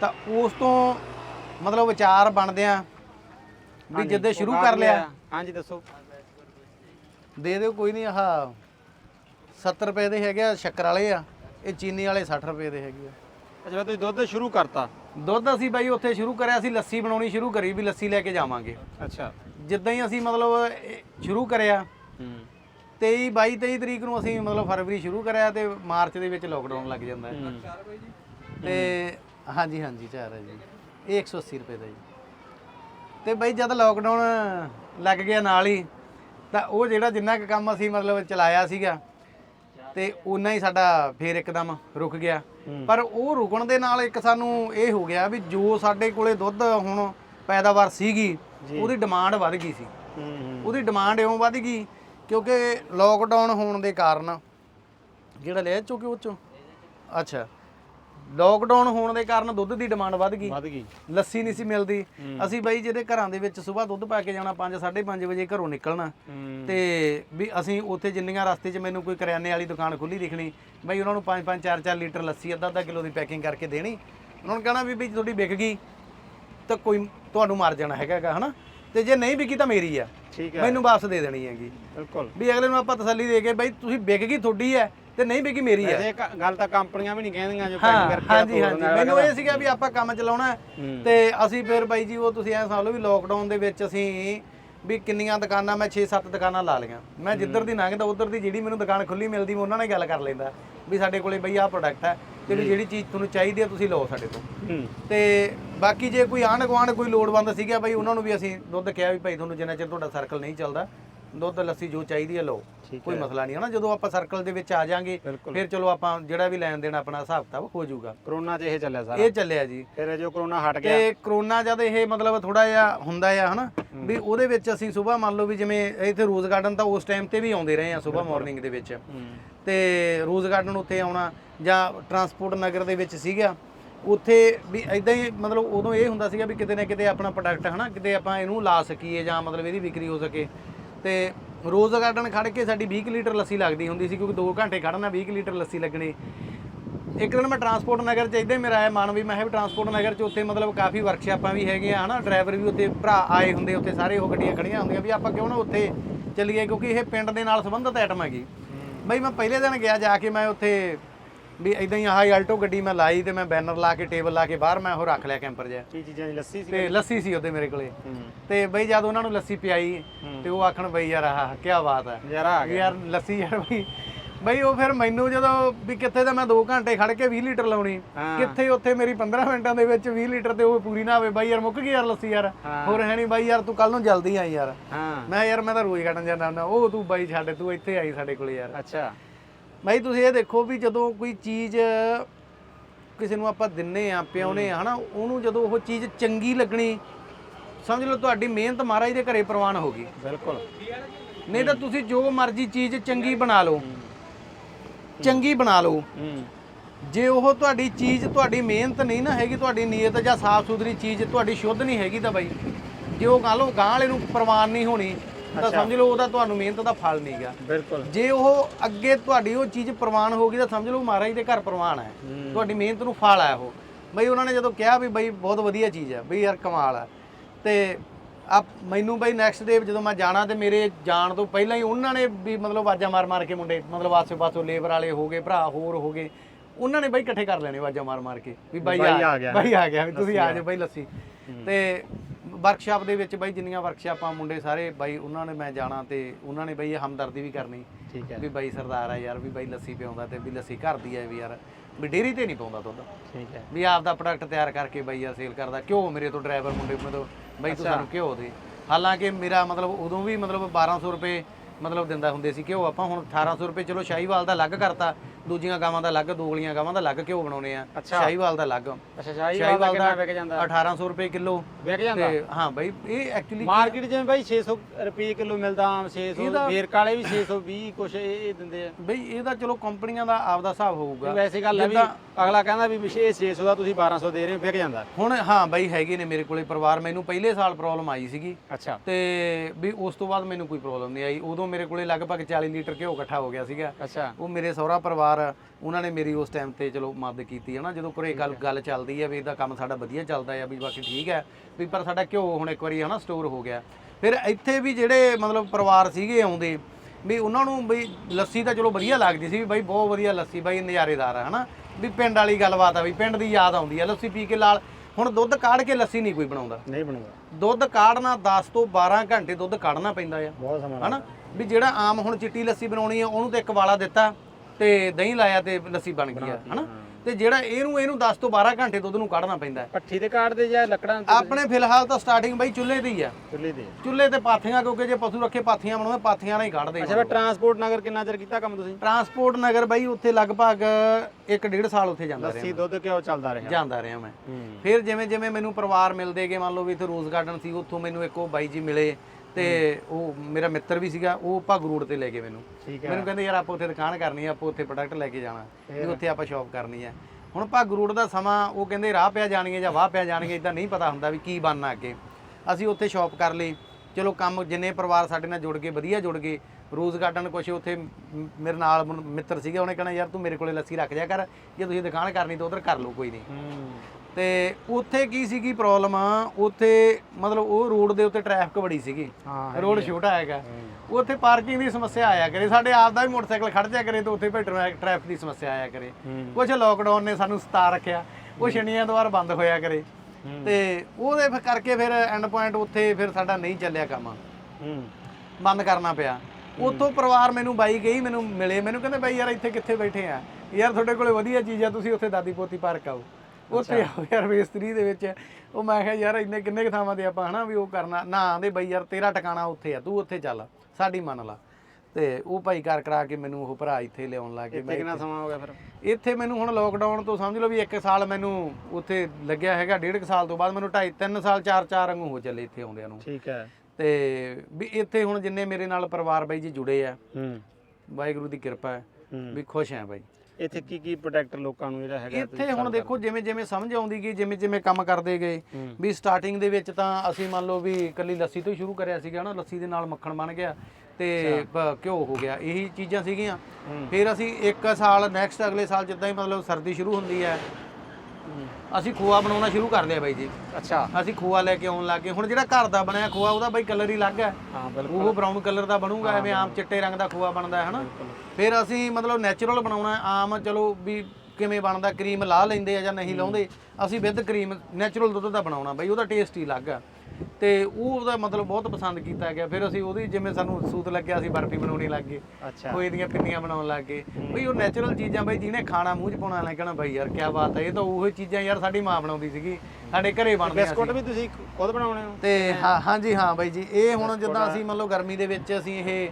ਤਾਂ ਉਸ ਤੋਂ ਮਤਲਬ ਵਿਚਾਰ ਬਣਦੇ ਆ ਵੀ ਹਾਂਜੀ, ਜਿੱਦੇ ਸ਼ੁਰੂ ਕਰ ਲਿਆ। ਹਾਂਜੀ ਦੱਸੋ। ਦੇ ਦਿਓ ਕੋਈ ਨਹੀਂ ਆਹ 70 ਰੁਪਏ ਦੇ ਹੈਗੇ ਆ ਸ਼ੱਕਰ ਵਾਲੇ ਆ ਇਹ ਚੀਨੀ ਵਾਲੇ 60 ਰੁਪਏ ਦੇ ਹੈਗੇ ਆ। ਅੱਛਾ ਤੁਸੀਂ ਦੁੱਧ ਸ਼ੁਰੂ ਕਰਤਾ। ਦੁੱਧ ਅਸੀਂ ਬਾਈ ਉੱਥੇ ਸ਼ੁਰੂ ਕਰਿਆ ਸੀ ਲੱਸੀ ਬਣਾਉਣੀ ਸ਼ੁਰੂ ਕਰੀ ਵੀ ਲੱਸੀ ਲੈ ਕੇ ਜਾਵਾਂਗੇ। ਅੱਛਾ। ਜਿੱਦਾਂ ਹੀ ਅਸੀਂ ਮਤਲਬ ਇਹ ਸ਼ੁਰੂ ਕਰਿਆ ਹੂੰ। 23 22 23 ਤਰੀਕ ਨੂੰ ਅਸੀਂ ਮਤਲਬ ਫਰਵਰੀ ਸ਼ੁਰੂ ਕਰਿਆ ਤੇ ਮਾਰਚ ਦੇ ਵਿੱਚ ਲੋਕਡਾਊਨ ਲੱਗ ਜਾਂਦਾ ਹੈ। ਤੇ ਹਾਂਜੀ ਹਾਂਜੀ ਚਾਰ ਹੈ ਜੀ। ਇਹ 180 ਰੁਪਏ ਦਾ ਜੀ। ਤੇ ਬਈ ਜਦ ਲੋਕਡਾਊਨ ਲੱਗ ਗਿਆ ਨਾਲ ਹੀ ਤਾਂ ਉਹ ਜਿਹੜਾ ਜਿੰਨਾ ਕੁ ਕੰਮ ਅਸੀਂ ਮਤਲਬ ਚਲਾਇਆ ਸੀਗਾ ਤੇ ਉਨਾ ਹੀ ਸਾਡਾ ਫੇਰ ਇੱਕਦਮ ਰੁਕ ਗਿਆ। ਪਰ ਉਹ ਰੁਕਣ ਦੇ ਨਾਲ ਇੱਕ ਸਾਨੂੰ ਇਹ ਹੋ ਗਿਆ ਵੀ ਜੋ ਸਾਡੇ ਕੋਲੇ ਦੁੱਧ ਹੁਣ ਪੈਦਾਵਾਰ ਸੀਗੀ ਉਹਦੀ ਡਿਮਾਂਡ ਵੱਧ ਗਈ ਸੀ। ਉਹਦੀ ਡਿਮਾਂਡ ਇਉਂ ਵੱਧ ਗਈ ਕਿਉਂਕਿ ਲੋਕਡਾਊਨ ਹੋਣ ਦੇ ਕਾਰਨ ਜਿਹੜਾ ਲਿਆ ਚੁੱਕੇ ਉਹ ਚੋਂ? ਅੱਛਾ। ਲੋਕਡਾਊਨ ਹੋਣ ਦੇ ਕਾਰਨ ਦੁੱਧ ਦੀ ਡਿਮਾਂਡ ਵੱਧ ਗਈ। ਵੱਧ ਗਈ। ਲੱਸੀ ਨਹੀਂ ਸੀ ਮਿਲਦੀ। ਅਸੀਂ ਬਾਈ ਜਿਹਦੇ ਘਰਾਂ ਦੇ ਵਿੱਚ ਸਵੇਰ ਦੁੱਧ ਪਾ ਕੇ ਜਾਣਾ 5 5:30 ਵਜੇ ਘਰੋਂ ਨਿਕਲਣਾ। ਤੇ ਵੀ ਅਸੀਂ ਉੱਥੇ ਜਿੰਨੀਆਂ ਰਸਤੇ 'ਚ ਮੈਨੂੰ ਕੋਈ ਕਰਿਆਨੇ ਵਾਲੀ ਦੁਕਾਨ ਖੁੱਲੀ ਦਿਖਣੀ ਬਈ ਉਹਨਾਂ ਨੂੰ 5-5 4-4 ਲੀਟਰ ਲੱਸੀ ਅੱਧਾ ਅੱਧਾ ਕਿਲੋ ਦੀ ਪੈਕਿੰਗ ਕਰਕੇ ਦੇਣੀ। ਉਹਨਾਂ ਨੂੰ ਕਹਿਣਾ ਵੀ ਵੀ ਤੁਹਾਡੀ ਵਿਕ ਗਈ ਤਾਂ ਕੋਈ ਤੁਹਾਨੂੰ ਮਾਰ ਜਾਣਾ ਹੈਗਾਗਾ ਹਨਾ? ਤੇ ਜੇ ਨਹੀਂ ਵਿਕੀ ਤਾਂ ਮੇਰੀ ਆ। ਠੀਕ ਹੈ। ਮੈਨੂੰ ਵਾਪਸ ਦੇ ਦੇਣੀ ਹੈਗੀ। ਬਿਲਕੁਲ। ਵੀ ਅਗਲੇ ਨੂੰ ਆਪਾਂ ਤਸੱਲੀ ਦੇ ਕੇ ਬਈ ਤੁਸੀਂ ਵਿਕ ਗਈ ਤੁਹਾਡੀ ਹੈ। ਤੇ ਨਹੀਂ ਵਿਕੀ ਮੇਰੀ ਹੈ ਵੈਸੇ ਕ- ਗੱਲ ਤਾਂ ਕੰਪਨੀਆਂ ਵੀ ਨਹੀਂ ਕਹਿੰਦੀਆਂ ਜੋ ਪੈਕਿੰਗ ਕਰਕੇ ਹਾਂਜੀ ਹਾਂਜੀ। ਮੈਨੂੰ ਇਹ ਸੀਗਾ ਵੀ ਆਪਾਂ ਕੰਮ ਚਲਾਉਣਾ। ਤੇ ਅਸੀਂ ਫਿਰ ਬਾਈ ਜੀ ਉਹ ਤੁਸੀਂ ਐ ਸਮਝ ਲਓ ਵੀ ਲੋਕਡਾਊਨ ਦੇ ਵਿੱਚ ਅਸੀਂ ਵੀ ਕਿੰਨੀਆਂ ਦੁਕਾਨਾਂ ਮੈਂ 6-7 ਦੁਕਾਨਾਂ ਲਾ ਲਈਆਂ। ਮੈਂ ਜਿੱਧਰ ਦੀ ਲੰਘਦਾ ਉਧਰ ਦੀ ਜਿਹੜੀ ਮੈਨੂੰ ਦੁਕਾਨ ਖੁੱਲੀ ਮਿਲਦੀ ਮੈਂ ਉਹਨਾਂ ਨਾਲ ਗੱਲ ਕਰ ਲੈਂਦਾ ਵੀ ਸਾਡੇ ਕੋਲੇ ਬਈ ਆਹ ਪ੍ਰੋਡਕਟ ਹੈ ਤੇ ਵੀ ਜਿਹੜੀ ਚੀਜ਼ ਤੁਹਾਨੂੰ ਚਾਹੀਦੀ ਹੈ ਤੁਸੀਂ ਲਓ ਸਾਡੇ ਤੋਂ। ਤੇ ਬਾਕੀ ਜੇ ਕੋਈ ਆਂਢ ਗੁਆਂਢ ਕੋਈ ਲੋੜਵੰਦ ਸੀਗਾ ਬਈ ਉਹਨਾਂ ਨੂੰ ਵੀ ਅਸੀਂ ਦੁੱਧ ਕਿਹਾ ਵੀ ਭਾਈ ਤੁਹਾਨੂੰ ਜਿੰਨਾ ਚਿਰ ਤੁਹਾਡਾ ਸਰਕਲ ਨਹੀਂ ਚੱਲਦਾ ਦੁੱਧ ਲੱਸੀ ਜੋ ਚਾਹੀਦੀ ਹੈ ਲਓ। ਕੋਈ ਮਸਲਾ ਨਹੀਂ ਹੈ ਨਾ ਜਦੋਂ ਆਪਾਂ ਸਰਕਲ ਦੇ ਵਿੱਚ ਆ ਜਾਾਂਗੇ। ਫਿਰ ਚਲੋ ਆਪਾਂ ਜਿਹੜਾ ਵੀ ਲੈਣ ਦੇਣ ਆਪਣਾ ਹਿਸਾਬ ਕਿਤਾਬ ਹੋ ਜਾਊਗਾ। ਕਰੋਨਾ 'ਚ ਇਹ ਚੱਲਿਆ ਸਾਰਾ। ਇਹ ਚੱਲਿਆ ਜੀ। ਫਿਰ ਜੋ ਕਰੋਨਾ ਹਟ ਗਿਆ। ਤੇ ਕਰੋਨਾ ਜਦ ਇਹ ਮਤਲਬ ਥੋੜਾ ਜਿਹਾ ਹੁੰਦਾ ਆ ਹਨਾ? ਵੀ ਉਹਦੇ ਵਿੱਚ ਅਸੀਂ ਸਵੇਰ ਮੰਨ ਲਓ ਵੀ ਜਿਵੇਂ ਇੱਥੇ ਰੋਜ਼ ਗਾਰਡਨ ਤਾਂ ਉਸ ਟਾਈਮ ਤੇ ਵੀ ਆਉਂਦੇ ਰਹੇ ਆ ਸਵੇਰ ਮਾਰਨਿੰਗ ਦੇ ਵਿੱਚ। ਤੇ ਰੋਜ਼ ਗਾਰਡਨ ਉੱਥੇ ਆਉਣਾ ਜਾਂ ਟਰਾਂਸਪੋਰਟ ਨਗਰ ਦੇ ਵਿੱਚ ਸੀਗਾ। ਉੱਥੇ ਵੀ ਐਦਾਂ ਹੀ ਮਤਲਬ ਉਦੋਂ ਇਹ ਹੁੰਦਾ ਸੀਗਾ ਵੀ ਕਿਤੇ ਨਾ ਕਿਤੇ ਆਪਣਾ ਪ੍ਰੋਡਕਟ ਹਨਾ? ਕਿਤੇ ਆਪਾਂ ਇਹਨੂੰ ਲਾ ਸਕੀਏ ਜਾਂ ਮਤਲਬ ਇਹਦੀ ਵਿਕਰੀ ਹੋ ਸਕੇ। ਤੇ ਰੋਜ਼ ਗਾਰਡਨ ਖੜ ਕੇ ਸਾਡੀ 20 ਕੁ ਲੀਟਰ ਲੱਸੀ ਲੱਗਦੀ ਹੁੰਦੀ ਸੀ ਕਿਉਂਕਿ 2 ਘੰਟੇ ਖੜਨਾ 20 ਕੁ ਲੀਟਰ ਲੱਸੀ ਲੱਗਣੀ। ਇੱਕ ਦਿਨ ਮੈਂ ਟਰਾਂਸਪੋਰਟ ਨਗਰ ਚ ਇਦਾਂ ਮੇਰਾ ਆਇਆ ਮਨ ਵੀ ਮੈਂ ਵੀ ਟਰਾਂਸਪੋਰਟ ਨਗਰ ਚ ਉੱਥੇ ਮਤਲਬ ਕਾਫੀ ਵਰਕਸ਼ਾਪਾਂ ਵੀ ਹੈਗੀਆਂ ਹਨਾ? ਡਰਾਈਵਰ ਵੀ ਉੱਥੇ ਭਰਾ ਆਏ ਹੁੰਦੇ ਉੱਥੇ ਸਾਰੇ ਉਹ ਗੱਡੀਆਂ ਖੜੀਆਂ ਹੁੰਦੀਆਂ ਵੀ ਆਪਾਂ ਕਿਉਂ ਨਾ ਉੱਥੇ ਚੱਲੀਏ ਕਿਉਂਕਿ ਇਹ ਪਿੰਡ ਦੇ ਨਾਲ ਸੰਬੰਧਿਤ ਆਈਟਮ ਹੈਗੀ। ਬਈ ਮੈਂ ਪਹਿਲੇ ਦਿਨ ਗਿਆ ਜਾ ਕੇ ਮੈਂ ਉੱਥੇ ਵੀ ਇਦਾਂ ਹੀ ਆਹ ਆਲਟੋ ਗੱਡੀ ਮੈਂ ਲਾਈ ਤੇ ਮੈਂ ਬੈਨਰ ਲਾ ਕੇ ਟੇਬਲ ਲਾ ਕੇ ਬਾਹਰ ਮੈਂ ਉਹ ਰੱਖ ਲਿਆ ਕੈਂਪਰ ਜਿਹਾ। ਕੀ ਚੀਜ਼ਾਂ ਦੀ ਲੱਸੀ ਸੀ ਤੇ ਲੱਸੀ ਸੀ ਉਹਦੇ ਮੇਰੇ ਕੋਲੇ। ਤੇ ਬਈ ਜਦ ਉਹਨਾਂ ਨੂੰ ਲੱਸੀ ਪਿਆਈ ਤੇ ਉਹ ਆਖਣ ਬਈ ਯਾਰ ਆਹ ਕੀ ਬਾਤ ਹੈ। ਨਜ਼ਾਰਾ ਆ ਗਿਆ। ਯਾਰ ਲੱਸੀ ਯਾਰ ਬਈ ਬਈ ਉਹ ਫਿਰ ਮੈਨੂੰ ਜਦੋਂ ਵੀ ਕਿੱਥੇ ਤਾਂ ਮੈਂ 2 ਘੰਟੇ ਖੜ ਕੇ 20 ਲੀਟਰ ਲਾਉਣੀ। ਕਿੱਥੇ ਉੱਥੇ ਮੇਰੀ 15 ਮਿੰਟਾਂ ਦੇ ਵਿੱਚ 20 ਲੀਟਰ ਤੇ ਉਹ ਪੂਰੀ ਨਾ ਹੋਵੇ। ਬਾਈ ਯਾਰ ਮੁੱਕ ਗਈ ਯਾਰ ਲੱਸੀ ਯਾਰ। ਹੋਰ ਹੈ ਨਹੀਂ ਬਾਈ ਯਾਰ ਤੂੰ ਕੱਲ ਨੂੰ ਜਲਦੀ ਆਈ ਯਾਰ। ਮੈਂ ਯਾਰ ਮੈਂ ਤਾਂ ਰੋਜ਼ ਕੱਢਣ ਜਾਂਦਾ ਹੁੰਦਾ। ਉਹ ਤੂੰ ਬਾਈ ਛੱਡ ਤੂੰ ਇੱਥੇ ਆਈ ਸਾਡੇ ਕੋਲੇ ਯਾਰ। ਅੱਛਾ। ਬਾਈ ਤੁਸੀਂ ਇਹ ਦੇਖੋ ਵੀ ਜਦੋਂ ਕੋਈ ਚੀਜ਼ ਕਿਸੇ ਨੂੰ ਆਪਾਂ ਦਿੰਨੇ ਆ ਪਿਆਉਨੇ ਆ ਹਨਾ ਉਹਨੂੰ ਜਦੋਂ ਉਹ ਚੀਜ਼ ਚੰਗੀ ਲੱਗਣੀ ਸਮਝ ਲਓ ਤੁਹਾਡੀ ਮਿਹਨਤ ਮਹਾਰਾਜ ਦੇ ਘਰੇ ਪ੍ਰਵਾਨ ਹੋ ਗਈ। ਬਿਲਕੁਲ। ਨਹੀਂ ਤਾਂ ਤੁਸੀਂ ਜੋ ਮਰਜ਼ੀ ਚੀਜ਼ ਚੰਗੀ ਬਣਾ ਲਓ। ਚੰਗੀ ਬਣਾ ਲਓ। ਜੇ ਉਹ ਤੁਹਾਡੀ ਚੀਜ਼ ਤੁਹਾਡੀ ਮਿਹਨਤ ਨਹੀਂ ਨਾ ਹੈਗੀ ਤੁਹਾਡੀ ਨੀਅਤ ਜਾਂ ਸਾਫ਼ ਸੁਥਰੀ ਚੀਜ਼ ਤੁਹਾਡੀ ਸ਼ੁੱਧ ਨਹੀਂ ਹੈਗੀ ਤਾਂ ਬਾਈ ਜੇ ਉਹ ਗੱਲ ਉਹ ਗਾਂ ਵਾਲੇ ਨੂੰ ਪ੍ਰਵਾਨ ਨਹੀਂ ਹੋਣੀ ਤਾਂ। ਸਮਝ ਲਓ ਉਹਦਾ ਤੁਹਾਨੂੰ ਮਿਹਨਤ ਦਾ ਫਲ ਨਹੀਂਗਾ ਬਿਲਕੁਲ। ਜੇ ਉਹ ਅੱਗੇ ਤੁਹਾਡੀ ਉਹ ਚੀਜ਼ ਪ੍ਰਵਾਨ ਹੋ ਗਈ ਤਾਂ ਸਮਝ ਲਓ ਮਹਾਰਾਜ ਦੇ ਘਰ ਪ੍ਰਵਾਨ ਹੈ। ਤੁਹਾਡੀ ਮਿਹਨਤ ਨੂੰ ਫਲ ਹੈ ਉਹ। ਬਈ ਉਹਨਾਂ ਨੇ ਜਦੋਂ ਕਿਹਾ ਵੀ ਬਈ ਬਹੁਤ ਵਧੀਆ ਚੀਜ਼ ਹੈ ਬਈ ਯਾਰ ਕਮਾਲ ਹੈ। ਤੇ ਆ ਮੈਨੂੰ ਬਈ ਨੈਕਸਟ ਡੇ ਜਦੋਂ ਮੈਂ ਜਾਣਾ ਤੇ ਮੇਰੇ ਜਾਣ ਤੋਂ ਪਹਿਲਾਂ ਹੀ ਉਹਨਾਂ ਨੇ ਵੀ ਮਤਲਬ ਆਵਾਜ਼ਾਂ ਮਾਰ ਮਾਰ ਕੇ ਮੁੰਡੇ ਮਤਲਬ ਆਸੇ ਪਾਸੋਂ ਲੇਬਰ ਵਾਲੇ ਹੋ ਗਏ ਭਰਾ ਹੋਰ ਹੋ ਗਏ ਉਹਨਾਂ ਨੇ ਬਈ ਇਕੱਠੇ ਕਰ ਲੈਣੇ ਆਵਾਜ਼ਾਂ ਮਾਰ ਮਾਰ ਕੇ ਵੀ ਬਾਈ ਆ ਗਿਆ। ਬਾਈ ਆ ਗਿਆ ਵੀ ਤੁਸੀਂ ਆ ਜਾਓ ਬਾਈ ਲੱਸੀ। ਤੇ ਵਰਕਸ਼ਾਪ ਦੇ ਵਿੱਚ ਬਾਈ ਜਿੰਨੀਆਂ ਵਰਕਸ਼ਾਪਾਂ ਮੁੰਡੇ ਸਾਰੇ ਬਾਈ ਉਹਨਾਂ ਨੇ ਮੈਂ ਜਾਣਾ ਤੇ ਉਹਨਾਂ ਨੇ ਬਾਈ ਇਹ ਹਮਦਰਦੀ ਵੀ ਕਰਨੀ ਠੀਕ ਹੈ। ਵੀ ਬਾਈ ਸਰਦਾਰ ਆ ਯਾਰ ਵੀ ਬਾਈ ਲੱਸੀ ਪਿਆਉਂਦਾ ਤੇ ਵੀ ਲੱਸੀ ਘਰ ਦੀ ਹੈ ਵੀ ਯਾਰ ਵੀ ਡੇਰੀ ਤੇ ਨਹੀਂ ਪਾਉਂਦਾ ਦੁੱਧ। ਠੀਕ ਹੈ। ਵੀ ਆਪ ਦਾ ਪ੍ਰੋਡਕਟ ਤਿਆਰ ਕਰਕੇ ਬਾਈ ਯਾਰ ਸੇਲ ਕਰਦਾ ਕਿਉਂ ਮੇਰੇ ਤੋਂ ਡਰਾਈਵਰ ਮੁੰਡੇ ਮੇਰੇ ਤੋਂ ਬਾਈ ਤੂੰ ਸਾਨੂੰ ਕਿਉਂ ਦੇ। ਹਾਲਾਂਕਿ ਮੇਰਾ ਮਤਲਬ ਉਦੋਂ ਵੀ ਮਤਲਬ 1200 ਰੁਪਏ ਮਤਲਬ ਦਿੰਦਾ ਹੁੰਦੇ ਸੀ ਘਿਓ ਆਪਾਂ ਹੁਣ 1800 ਰੁਪਏ ਚਲੋ ਸ਼ਾਹੀਵਾਲ ਦਾ ਅਲੱਗ ਕਰਤਾ ਦੂਜੀਆਂ ਗਾਵਾਂ ਦਾ ਅਲੱਗ ਦੋਗਲੀਆਂ ਗਾਵਾਂ ਦਾ ਅਲੱਗ ਘਿਓ ਬਣਾਉਣੇ ਆ। ਸ਼ਾਹੀਵਾਲ ਦਾ ਅਲੱਗ। ਅੱਛਾ ਸ਼ਾਹੀਵਾਲ ਦਾ ਕਿੰਨਾ ਵਿਕ ਜਾਂਦਾ? 1800 ਰੁਪਏ ਕਿਲੋ। ਵਿਕ ਜਾਂਦਾ? ਤੇ ਹਾਂ ਬਾਈ ਇਹ ਐਕਚੁਅਲੀ ਮਾਰਕੀਟ ਜਿਵੇਂ ਬਾਈ 600 ਰੁਪਏ ਕਿਲੋ ਮਿਲਦਾ ਆਮ 600 ਵੇਰਕ ਵਾਲੇ ਵੀ 620 ਕੁਛ ਇਹ ਇਹ ਦਿੰਦੇ ਆ। ਬਈ ਇਹਦਾ ਚਲੋ ਕੰਪਨੀਆਂ ਦਾ ਆਪਦਾ ਹਿਸਾਬ ਹੋਊਗਾ। ਵੈਸੇ ਗੱਲ ਹੈ ਵੀ ਅਗਲਾ ਕਹਿੰਦਾ ਵੀ ਵਿਸ਼ੇ 600 ਦਾ ਤੁਸੀਂ 1200 ਦੇ ਰਹੇ ਹੋ ਵਿਕ ਜਾਂਦਾ। ਹੁਣ ਹਾਂ ਬਾਈ ਹੈਗੇ ਨੇ ਮੇਰੇ ਕੋਲੇ ਪਰਿਵਾਰ ਮੈਨੂੰ ਪਹਿਲੇ ਸਾਲ ਪ੍ਰੋਬਲਮ ਆਈ ਸੀਗੀ। ਅੱਛਾ। ਤੇ ਵੀ ਉਸ ਤੋਂ ਬਾਅਦ ਮੈਨੂੰ ਕੋਈ ਪ੍ਰੋਬਲਮ ਨਹੀਂ ਆਈ। ਉਦੋਂ ਮੇਰੇ ਕੋਲੇ ਲਗਭਗ 40 ਲੀਟਰ ਘਿਓ ਇਕੱਠਾ ਹੋ ਗਿਆ ਸੀਗਾ। ਅੱਛਾ। ਉਹ ਮੇਰੇ ਸਹੁਰਾ ਪਰਿਵਾਰ ਉਹਨਾਂ ਨੇ ਮੇਰੀ ਉਸ ਟਾਈਮ ਤੇ ਚਲੋ ਮਦਦ ਕੀਤੀ ਹੈ ਨਾ ਜਦੋਂ ਘਰੇ ਗੱਲ ਗੱਲ ਚੱਲਦੀ ਹੈ ਵੀ ਇਹਦਾ ਕੰਮ ਸਾਡਾ ਵਧੀਆ ਚੱਲਦਾ ਹੈ ਵੀ ਬਾਕੀ ਠੀਕ ਹੈ ਵੀ ਪਰ ਸਾਡਾ ਘਿਓ ਹੁਣ ਇੱਕ ਵਾਰੀ ਹਨਾ ਸਟੋਰ ਹੋ ਗਿਆ। ਫਿਰ ਇੱਥੇ ਵੀ ਜਿਹੜੇ ਮਤਲਬ ਪਰਿਵਾਰ ਸੀਗੇ ਆਉਂਦੇ ਵੀ ਉਹਨਾਂ ਨੂੰ ਵੀ ਲੱਸੀ ਤਾਂ ਚਲੋ ਵਧੀਆ ਲੱਗਦੀ ਸੀ ਵੀ ਬਾਈ ਬਹੁਤ ਵਧੀਆ ਲੱਸੀ ਬਾਈ ਨਜ਼ਾਰੇਦਾਰ ਹੈ ਹਨਾ। ਵੀ ਪਿੰਡ ਵਾਲੀ ਗੱਲਬਾਤ ਆ ਵੀ ਪਿੰਡ ਦੀ ਯਾਦ ਆਉਂਦੀ ਹੈ ਲੱਸੀ ਪੀ ਕੇ ਲਾਲ ਹੁਣ ਦੁੱਧ ਕਾੜ ਕੇ ਲੱਸੀ ਨਹੀਂ ਕੋਈ ਬਣਾਉਂਦਾ। ਨਹੀਂ ਬਣੂਗਾ ਦੁੱਧ ਕਾੜਨਾ 10 ਤੋਂ 12 ਘੰਟੇ ਦੁੱਧ ਕੱਢਣਾ ਪੈਂਦਾ ਆ। ਬਹੁਤ ਸਮਾਂ ਹਨਾ? ਵੀ ਜਿਹੜਾ ਆਮ ਹੁਣ ਚਿੱਟੀ ਲੱਸੀ ਬਣਾਉਣੀ ਆ ਉਹਨੂੰ ਤੇ ਇੱਕ ਵਾਲਾ ਦਿੱਤਾ। ਤੇ ਦਹੀਂ ਲਾਇਆ ਤੇ ਲੱਸੀ ਬਣ ਗਈ ਆ ਹਨਾ? ਤੇ ਜਿਹੜਾ ਇਹਨੂੰ ਇਹਨੂੰ 10 ਤੋਂ 12 ਘੰਟੇ ਦੁੱਧ ਨੂੰ ਕੱਢਣਾ ਪੈਂਦਾ ਹੈ। ਪੱਠੀ ਤੇ ਕਾਟਦੇ ਜਾਂ ਲੱਕੜਾਂ ਤੇ? ਆਪਣੇ ਫਿਲਹਾਲ ਤਾਂ ਸਟਾਰਟਿੰਗ ਬਾਈ ਚੁੱਲ੍ਹੇ ਤੇ ਹੀ ਆ। ਚੁੱਲ੍ਹੇ ਤੇ। ਚੁੱਲ੍ਹੇ ਤੇ ਪਾਥੀਆਂ ਕਿਉਂਕਿ ਜੇ ਪਸ਼ੂ ਰੱਖੇ ਪਾਥੀਆਂ ਬਣਾਉਂਦੇ ਪਾਥੀਆਂ ਨਾਲ ਹੀ ਕੱਢਦੇ ਅੱਛਾ ਫਿਰ ਟਰਾਂਸਪੋਰਟ ਨਗਰ ਕਿੰਨਾ ਚਿਰ ਕੀਤਾ ਕੰਮ ਤੁਸੀਂ? ਟਰਾਂਸਪੋਰਟ ਨਗਰ ਬਾਈ ਉੱਥੇ ਲਗਭਗ 1.5 ਸਾਲ ਉੱਥੇ ਜਾਂਦਾ ਰਿਹਾ ਲੱਸੀ ਦੁੱਧ ਕਿਉਂ ਚੱਲਦਾ ਰਿਹਾ। ਜਾਂਦਾ ਰਿਹਾ ਮੈਂ। ਫਿਰ ਜਿਵੇਂ ਜਿਵੇਂ ਮੈਨੂੰ ਪਰਿਵਾਰ ਮਿਲਦੇ ਗਏ ਮੰਨ ਲਓ ਵੀ ਇੱਥੇ ਰੋਜ਼ ਗਾਰਡਨ ਸੀ ਉੱਥੋਂ ਮੈਨੂੰ ਇੱਕ ਉਹ ਬਾਈ ਜੀ ਮਿਲੇ। ਤੇ ਉਹ ਮੇਰਾ ਮਿੱਤਰ ਵੀ ਸੀਗਾ ਉਹ ਭਾਗੂ ਰੋਡ ਤੇ ਲੈ ਗਏ ਮੈਨੂੰ। ਠੀਕ ਹੈ। ਮੈਨੂੰ ਕਹਿੰਦੇ ਯਾਰ ਆਪਾਂ ਉੱਥੇ ਦੁਕਾਨ ਕਰਨੀ ਆ ਆਪਾਂ ਉੱਥੇ ਪ੍ਰੋਡਕਟ ਲੈ ਕੇ ਜਾਣਾ। ਵੀ ਉੱਥੇ ਆਪਾਂ ਸ਼ਾਪ ਕਰਨੀ ਆ। ਹੁਣ ਭਾਗੂ ਰੋਡ ਦਾ ਸਮਾਂ ਉਹ ਕਹਿੰਦੇ ਰਾਹ ਪਿਆ ਜਾਣਗੇ ਜਾਂ ਵਾਹ ਪਿਆ ਜਾਣਗੇ ਇਦਾਂ ਨਹੀਂ ਪਤਾ ਹੁੰਦਾ ਵੀ ਕੀ ਬਣਨਾ ਅੱਗੇ। ਅਸੀਂ ਉੱਥੇ ਸ਼ਾਪ ਕਰ ਲਈ। ਚਲੋ ਕੰਮ ਜਿੰਨੇ ਪਰਿਵਾਰ ਸਾਡੇ ਨਾਲ ਜੁੜ ਗਏ ਵਧੀਆ ਜੁੜ ਗਏ। ਰੋਜ਼ ਗਾਰਡਨ ਕੁਛ ਉੱਥੇ ਮੇਰੇ ਨਾਲ ਮਿੱਤਰ ਸੀਗੇ ਉਹਨੇ ਕਹਿਣਾ ਯਾਰ ਤੂੰ ਮੇਰੇ ਕੋਲੇ ਲੱਸੀ ਰੱਖ ਜਾ ਕਰ। ਜੇ ਤੁਸੀਂ ਦੁਕਾਨ ਕਰਨੀ ਤਾਂ ਉਧਰ ਕਰ ਲਓ ਕੋਈ ਨਹੀਂ। ਤੇ ਉੱਥੇ ਕੀ ਸੀਗੀ ਪ੍ਰੋਬਲਮ ਉੱਥੇ ਮਤਲਬ ਉਹ ਰੋਡ ਦੇ ਉੱਤੇ ਟ੍ਰੈਫਿਕ ਬੜੀ ਸੀਗੀ। ਹਾਂ ਰੋਡ ਛੋਟਾ ਹੈਗਾ। ਉੱਥੇ ਪਾਰਕਿੰਗ ਦੀ ਸਮੱਸਿਆ ਆਇਆ ਕਰੇ। ਸਾਡੇ ਆਪ ਦਾ ਵੀ ਮੋਟਰਸਾਈਕਲ ਖੜ ਜਾ ਕਰੇ ਤੇ ਉੱਥੇ ਵੀ ਟ੍ਰੈਫਿਕ ਦੀ ਸਮੱਸਿਆ ਆਇਆ ਕਰੇ। ਕੁਝ ਲੋਕਡਾਊਨ ਨੇ ਸਾਨੂੰ ਸਤਾ ਰੱਖਿਆ। ਉਹ ਸ਼ਨੀਆਂ ਐਤਵਾਰ ਬੰਦ ਹੋਇਆ ਕਰੇ। ਤੇ ਉਹਦੇ ਫਿਰ ਕਰਕੇ ਫਿਰ ਐਂਡ ਪੁਆਇੰਟ ਉੱਥੇ ਫਿਰ ਸਾਡਾ ਨਹੀਂ ਚੱਲਿਆ ਕੰਮ। ਹੂੰ। ਬੰਦ ਕਰਨਾ ਪਿਆ। ਉੱਥੋਂ ਪਰਿਵਾਰ ਮੈਨੂੰ ਬਾਈ ਗਈ ਮੈਨੂੰ ਮਿਲੇ। ਮੈਨੂੰ ਕਹਿੰਦੇ ਬਾਈ ਯਾਰ ਇੱਥੇ ਕਿੱਥੇ ਬੈਠੇ ਆ? ਯਾਰ ਤੁਹਾਡੇ ਕੋਲੇ ਵਧੀਆ ਚੀਜ਼ ਆ ਤੁਸੀਂ ਉੱਥੇ ਦਾਦੀ ਪੋਤੀ ਪਾਰਕ ਆਓ। ਉੱਥੇ ਆਓ ਯਾਰ ਵੇਸਤਰੀ ਦੇ ਵਿੱਚ ਉਹ ਮੈਂ ਕਿਹਾ ਯਾਰ ਇੰਨੇ ਕਿੰਨੇ ਕੁ ਥਾਵਾਂ ਤੇ ਆਪਾਂ ਹਨਾ ਵੀ ਉਹ ਕਰਨਾ। ਨਾ ਆਂਦੇ ਬਾਈ ਯਾਰ ਤੇਰਾ ਟਿਕਾਣਾ ਉੱਥੇ ਆ ਤੂੰ ਉੱਥੇ ਚੱਲ ਸਾਡੀ ਮੰਨ ਲਾ। ਤੇ ਉਹ ਭਾਈ ਕਰ ਕਰਾ ਕੇ ਮੈਨੂੰ ਉਹ ਭਰਾ ਇੱਥੇ ਲਿਆਉਣ ਲੱਗ ਗਏ। ਕਿੰਨਾ ਸਮਾਂ ਹੋ ਗਿਆ ਫਿਰ? ਇੱਥੇ ਮੈਨੂੰ ਹੁਣ ਲੋਕਡਾਊਨ ਤੋਂ ਸਮਝ ਲਓ ਵੀ 1 ਸਾਲ ਮੈਨੂੰ ਉੱਥੇ ਲੱਗਿਆ ਹੈਗਾ ਡੇਢ ਕੁ ਸਾਲ ਤੋਂ ਬਾਅਦ ਮੈਨੂੰ 2.5 3 ਸਾਲ 4 4 ਵਾਂਗੂ ਹੋ ਚੱਲੇ ਇੱਥੇ ਆਉਂਦਿਆਂ ਨੂੰ। ਠੀਕ ਹੈ। ਤੇ ਵੀ ਇੱਥੇ ਹੁਣ ਜਿੰਨੇ ਮੇਰੇ ਨਾਲ ਪਰਿਵਾਰ ਬਾਈ ਜੀ ਜੁੜੇ ਆ ਹੂੰ। ਵਾਹਿਗੁਰੂ ਦੀ ਕਿਰਪਾ ਹੈ ਹੂੰ। ਵੀ ਖੁਸ਼ ਆ ਬਾਈ। ਇੱਥੇ ਕੀ ਕੀ ਪ੍ਰੋਡਕਟ ਲੋਕਾਂ ਨੂੰ ਜਿਹੜਾ ਹੈਗਾ ਇੱਥੇ ਹੁਣ ਦੇਖੋ ਜਿਵੇਂ ਜਿਵੇਂ ਸਮਝ ਆਉਂਦੀ ਗਈ ਜਿਵੇਂ ਜਿਵੇਂ ਕੰਮ ਕਰਦੇ ਗਏ। ਵੀ ਸਟਾਰਟਿੰਗ ਦੇ ਵਿੱਚ ਤਾਂ ਅਸੀਂ ਮੰਨ ਲਓ ਵੀ ਇਕੱਲੀ ਲੱਸੀ ਤੋਂ ਹੀ ਸ਼ੁਰੂ ਕਰਿਆ ਸੀਗਾ ਨਾ ਲੱਸੀ ਦੇ ਨਾਲ ਮੱਖਣ ਬਣ ਗਿਆ ਤੇ ਘਿਓ ਹੋ ਗਿਆ ਇਹੀ ਚੀਜ਼ਾਂ ਸੀਗੀਆਂ। ਫਿਰ ਅਸੀਂ ਇੱਕ ਸਾਲ ਨੈਕਸਟ ਅਗਲੇ ਸਾਲ ਜਿੱਦਾਂ ਹੀ ਮਤਲਬ ਸਰਦੀ ਸ਼ੁਰੂ ਹੁੰਦੀ ਹੈ ਅਸੀਂ ਖੋਆ ਬਣਾਉਣਾ ਸ਼ੁਰੂ ਕਰ ਲਿਆ ਬਾਈ ਜੀ। ਅੱਛਾ। ਅਸੀਂ ਖੋਆ ਲੈ ਕੇ ਆਉਣ ਲੱਗੇ ਹੁਣ ਜਿਹੜਾ ਘਰ ਦਾ ਬਣਿਆ ਖੋਆ ਉਹਦਾ ਬਾਈ ਕਲਰ ਹੀ ਅਲੱਗ ਹੈ। ਹਾਂ ਬਿਲਕੁਲ। ਉਹ ਬਰਾਊਨ ਕਲਰ ਦਾ ਬਣੂਗਾ ਐਵੇਂ ਆਮ ਚਿੱਟੇ ਰੰਗ ਦਾ ਖੋਆ ਬਣਦਾ ਹੈ ਹਨਾ ਫਿਰ ਅਸੀਂ ਮਤਲਬ ਨੈਚੁਰਲ ਬਣਾਉਣਾ। ਆਮ ਚਲੋ ਵੀ ਕਿਵੇਂ ਬਣਦਾ ਕਰੀਮ ਲਾ ਲੈਂਦੇ ਆ ਜਾਂ ਨਹੀਂ ਲਾਉਂਦੇ। ਅਸੀਂ ਵਿਦ ਕਰੀਮ ਨੈਚੁਰਲ ਦੁੱਧ ਦਾ ਬਣਾਉਣਾ ਬਈ ਉਹਦਾ ਟੇਸਟ ਹੀ ਅਲੱਗ ਆ। ਤੇ ਉਹ ਉਹਦਾ ਮਤਲਬ ਬਹੁਤ ਪਸੰਦ ਕੀਤਾ ਗਿਆ। ਫਿਰ ਅਸੀਂ ਉਹਦੀ ਜਿਵੇਂ ਸਾਨੂੰ ਸੂਤ ਲੱਗਿਆ ਅਸੀਂ ਬਰਫੀ ਬਣਾਉਣੀ ਲੱਗ ਗਏ। ਅੱਛਾ। ਖੋਏ ਦੀਆਂ ਪਿੰਨੀਆਂ ਬਣਾਉਣ ਲੱਗ ਗਏ। ਬਈ ਉਹ ਨੈਚੁਰਲ ਚੀਜ਼ਾਂ ਬਈ ਜਿਹਨੇ ਖਾਣਾ ਮੂੰਹ 'ਚ ਪਾਉਣਾ ਲੈ ਕਹਿਣਾ ਬਈ ਯਾਰ ਕੀ ਬਾਤ ਹੈ ਇਹ ਤਾਂ ਉਹੀ ਚੀਜ਼ਾਂ ਯਾਰ ਸਾਡੀ ਮਾਂ ਬਣਾਉਂਦੀ ਸੀਗੀ। ਸਾਡੇ ਘਰੇ ਬਣਦੀਆਂ ਸੀ ਬਿਸਕੁਟ ਵੀ ਤੁਸੀਂ ਖੁਦ ਬਣਾਉਣੇ ਹੋ? ਤੇ ਹਾਂ ਹਾਂਜੀ ਹਾਂ ਬਾਈ ਜੀ ਇਹ ਹੁਣ ਜਿੱਦਾਂ ਅਸੀਂ ਮੰਨ ਲਓ ਗਰਮੀ ਦੇ ਵਿੱਚ ਅਸੀਂ ਇਹ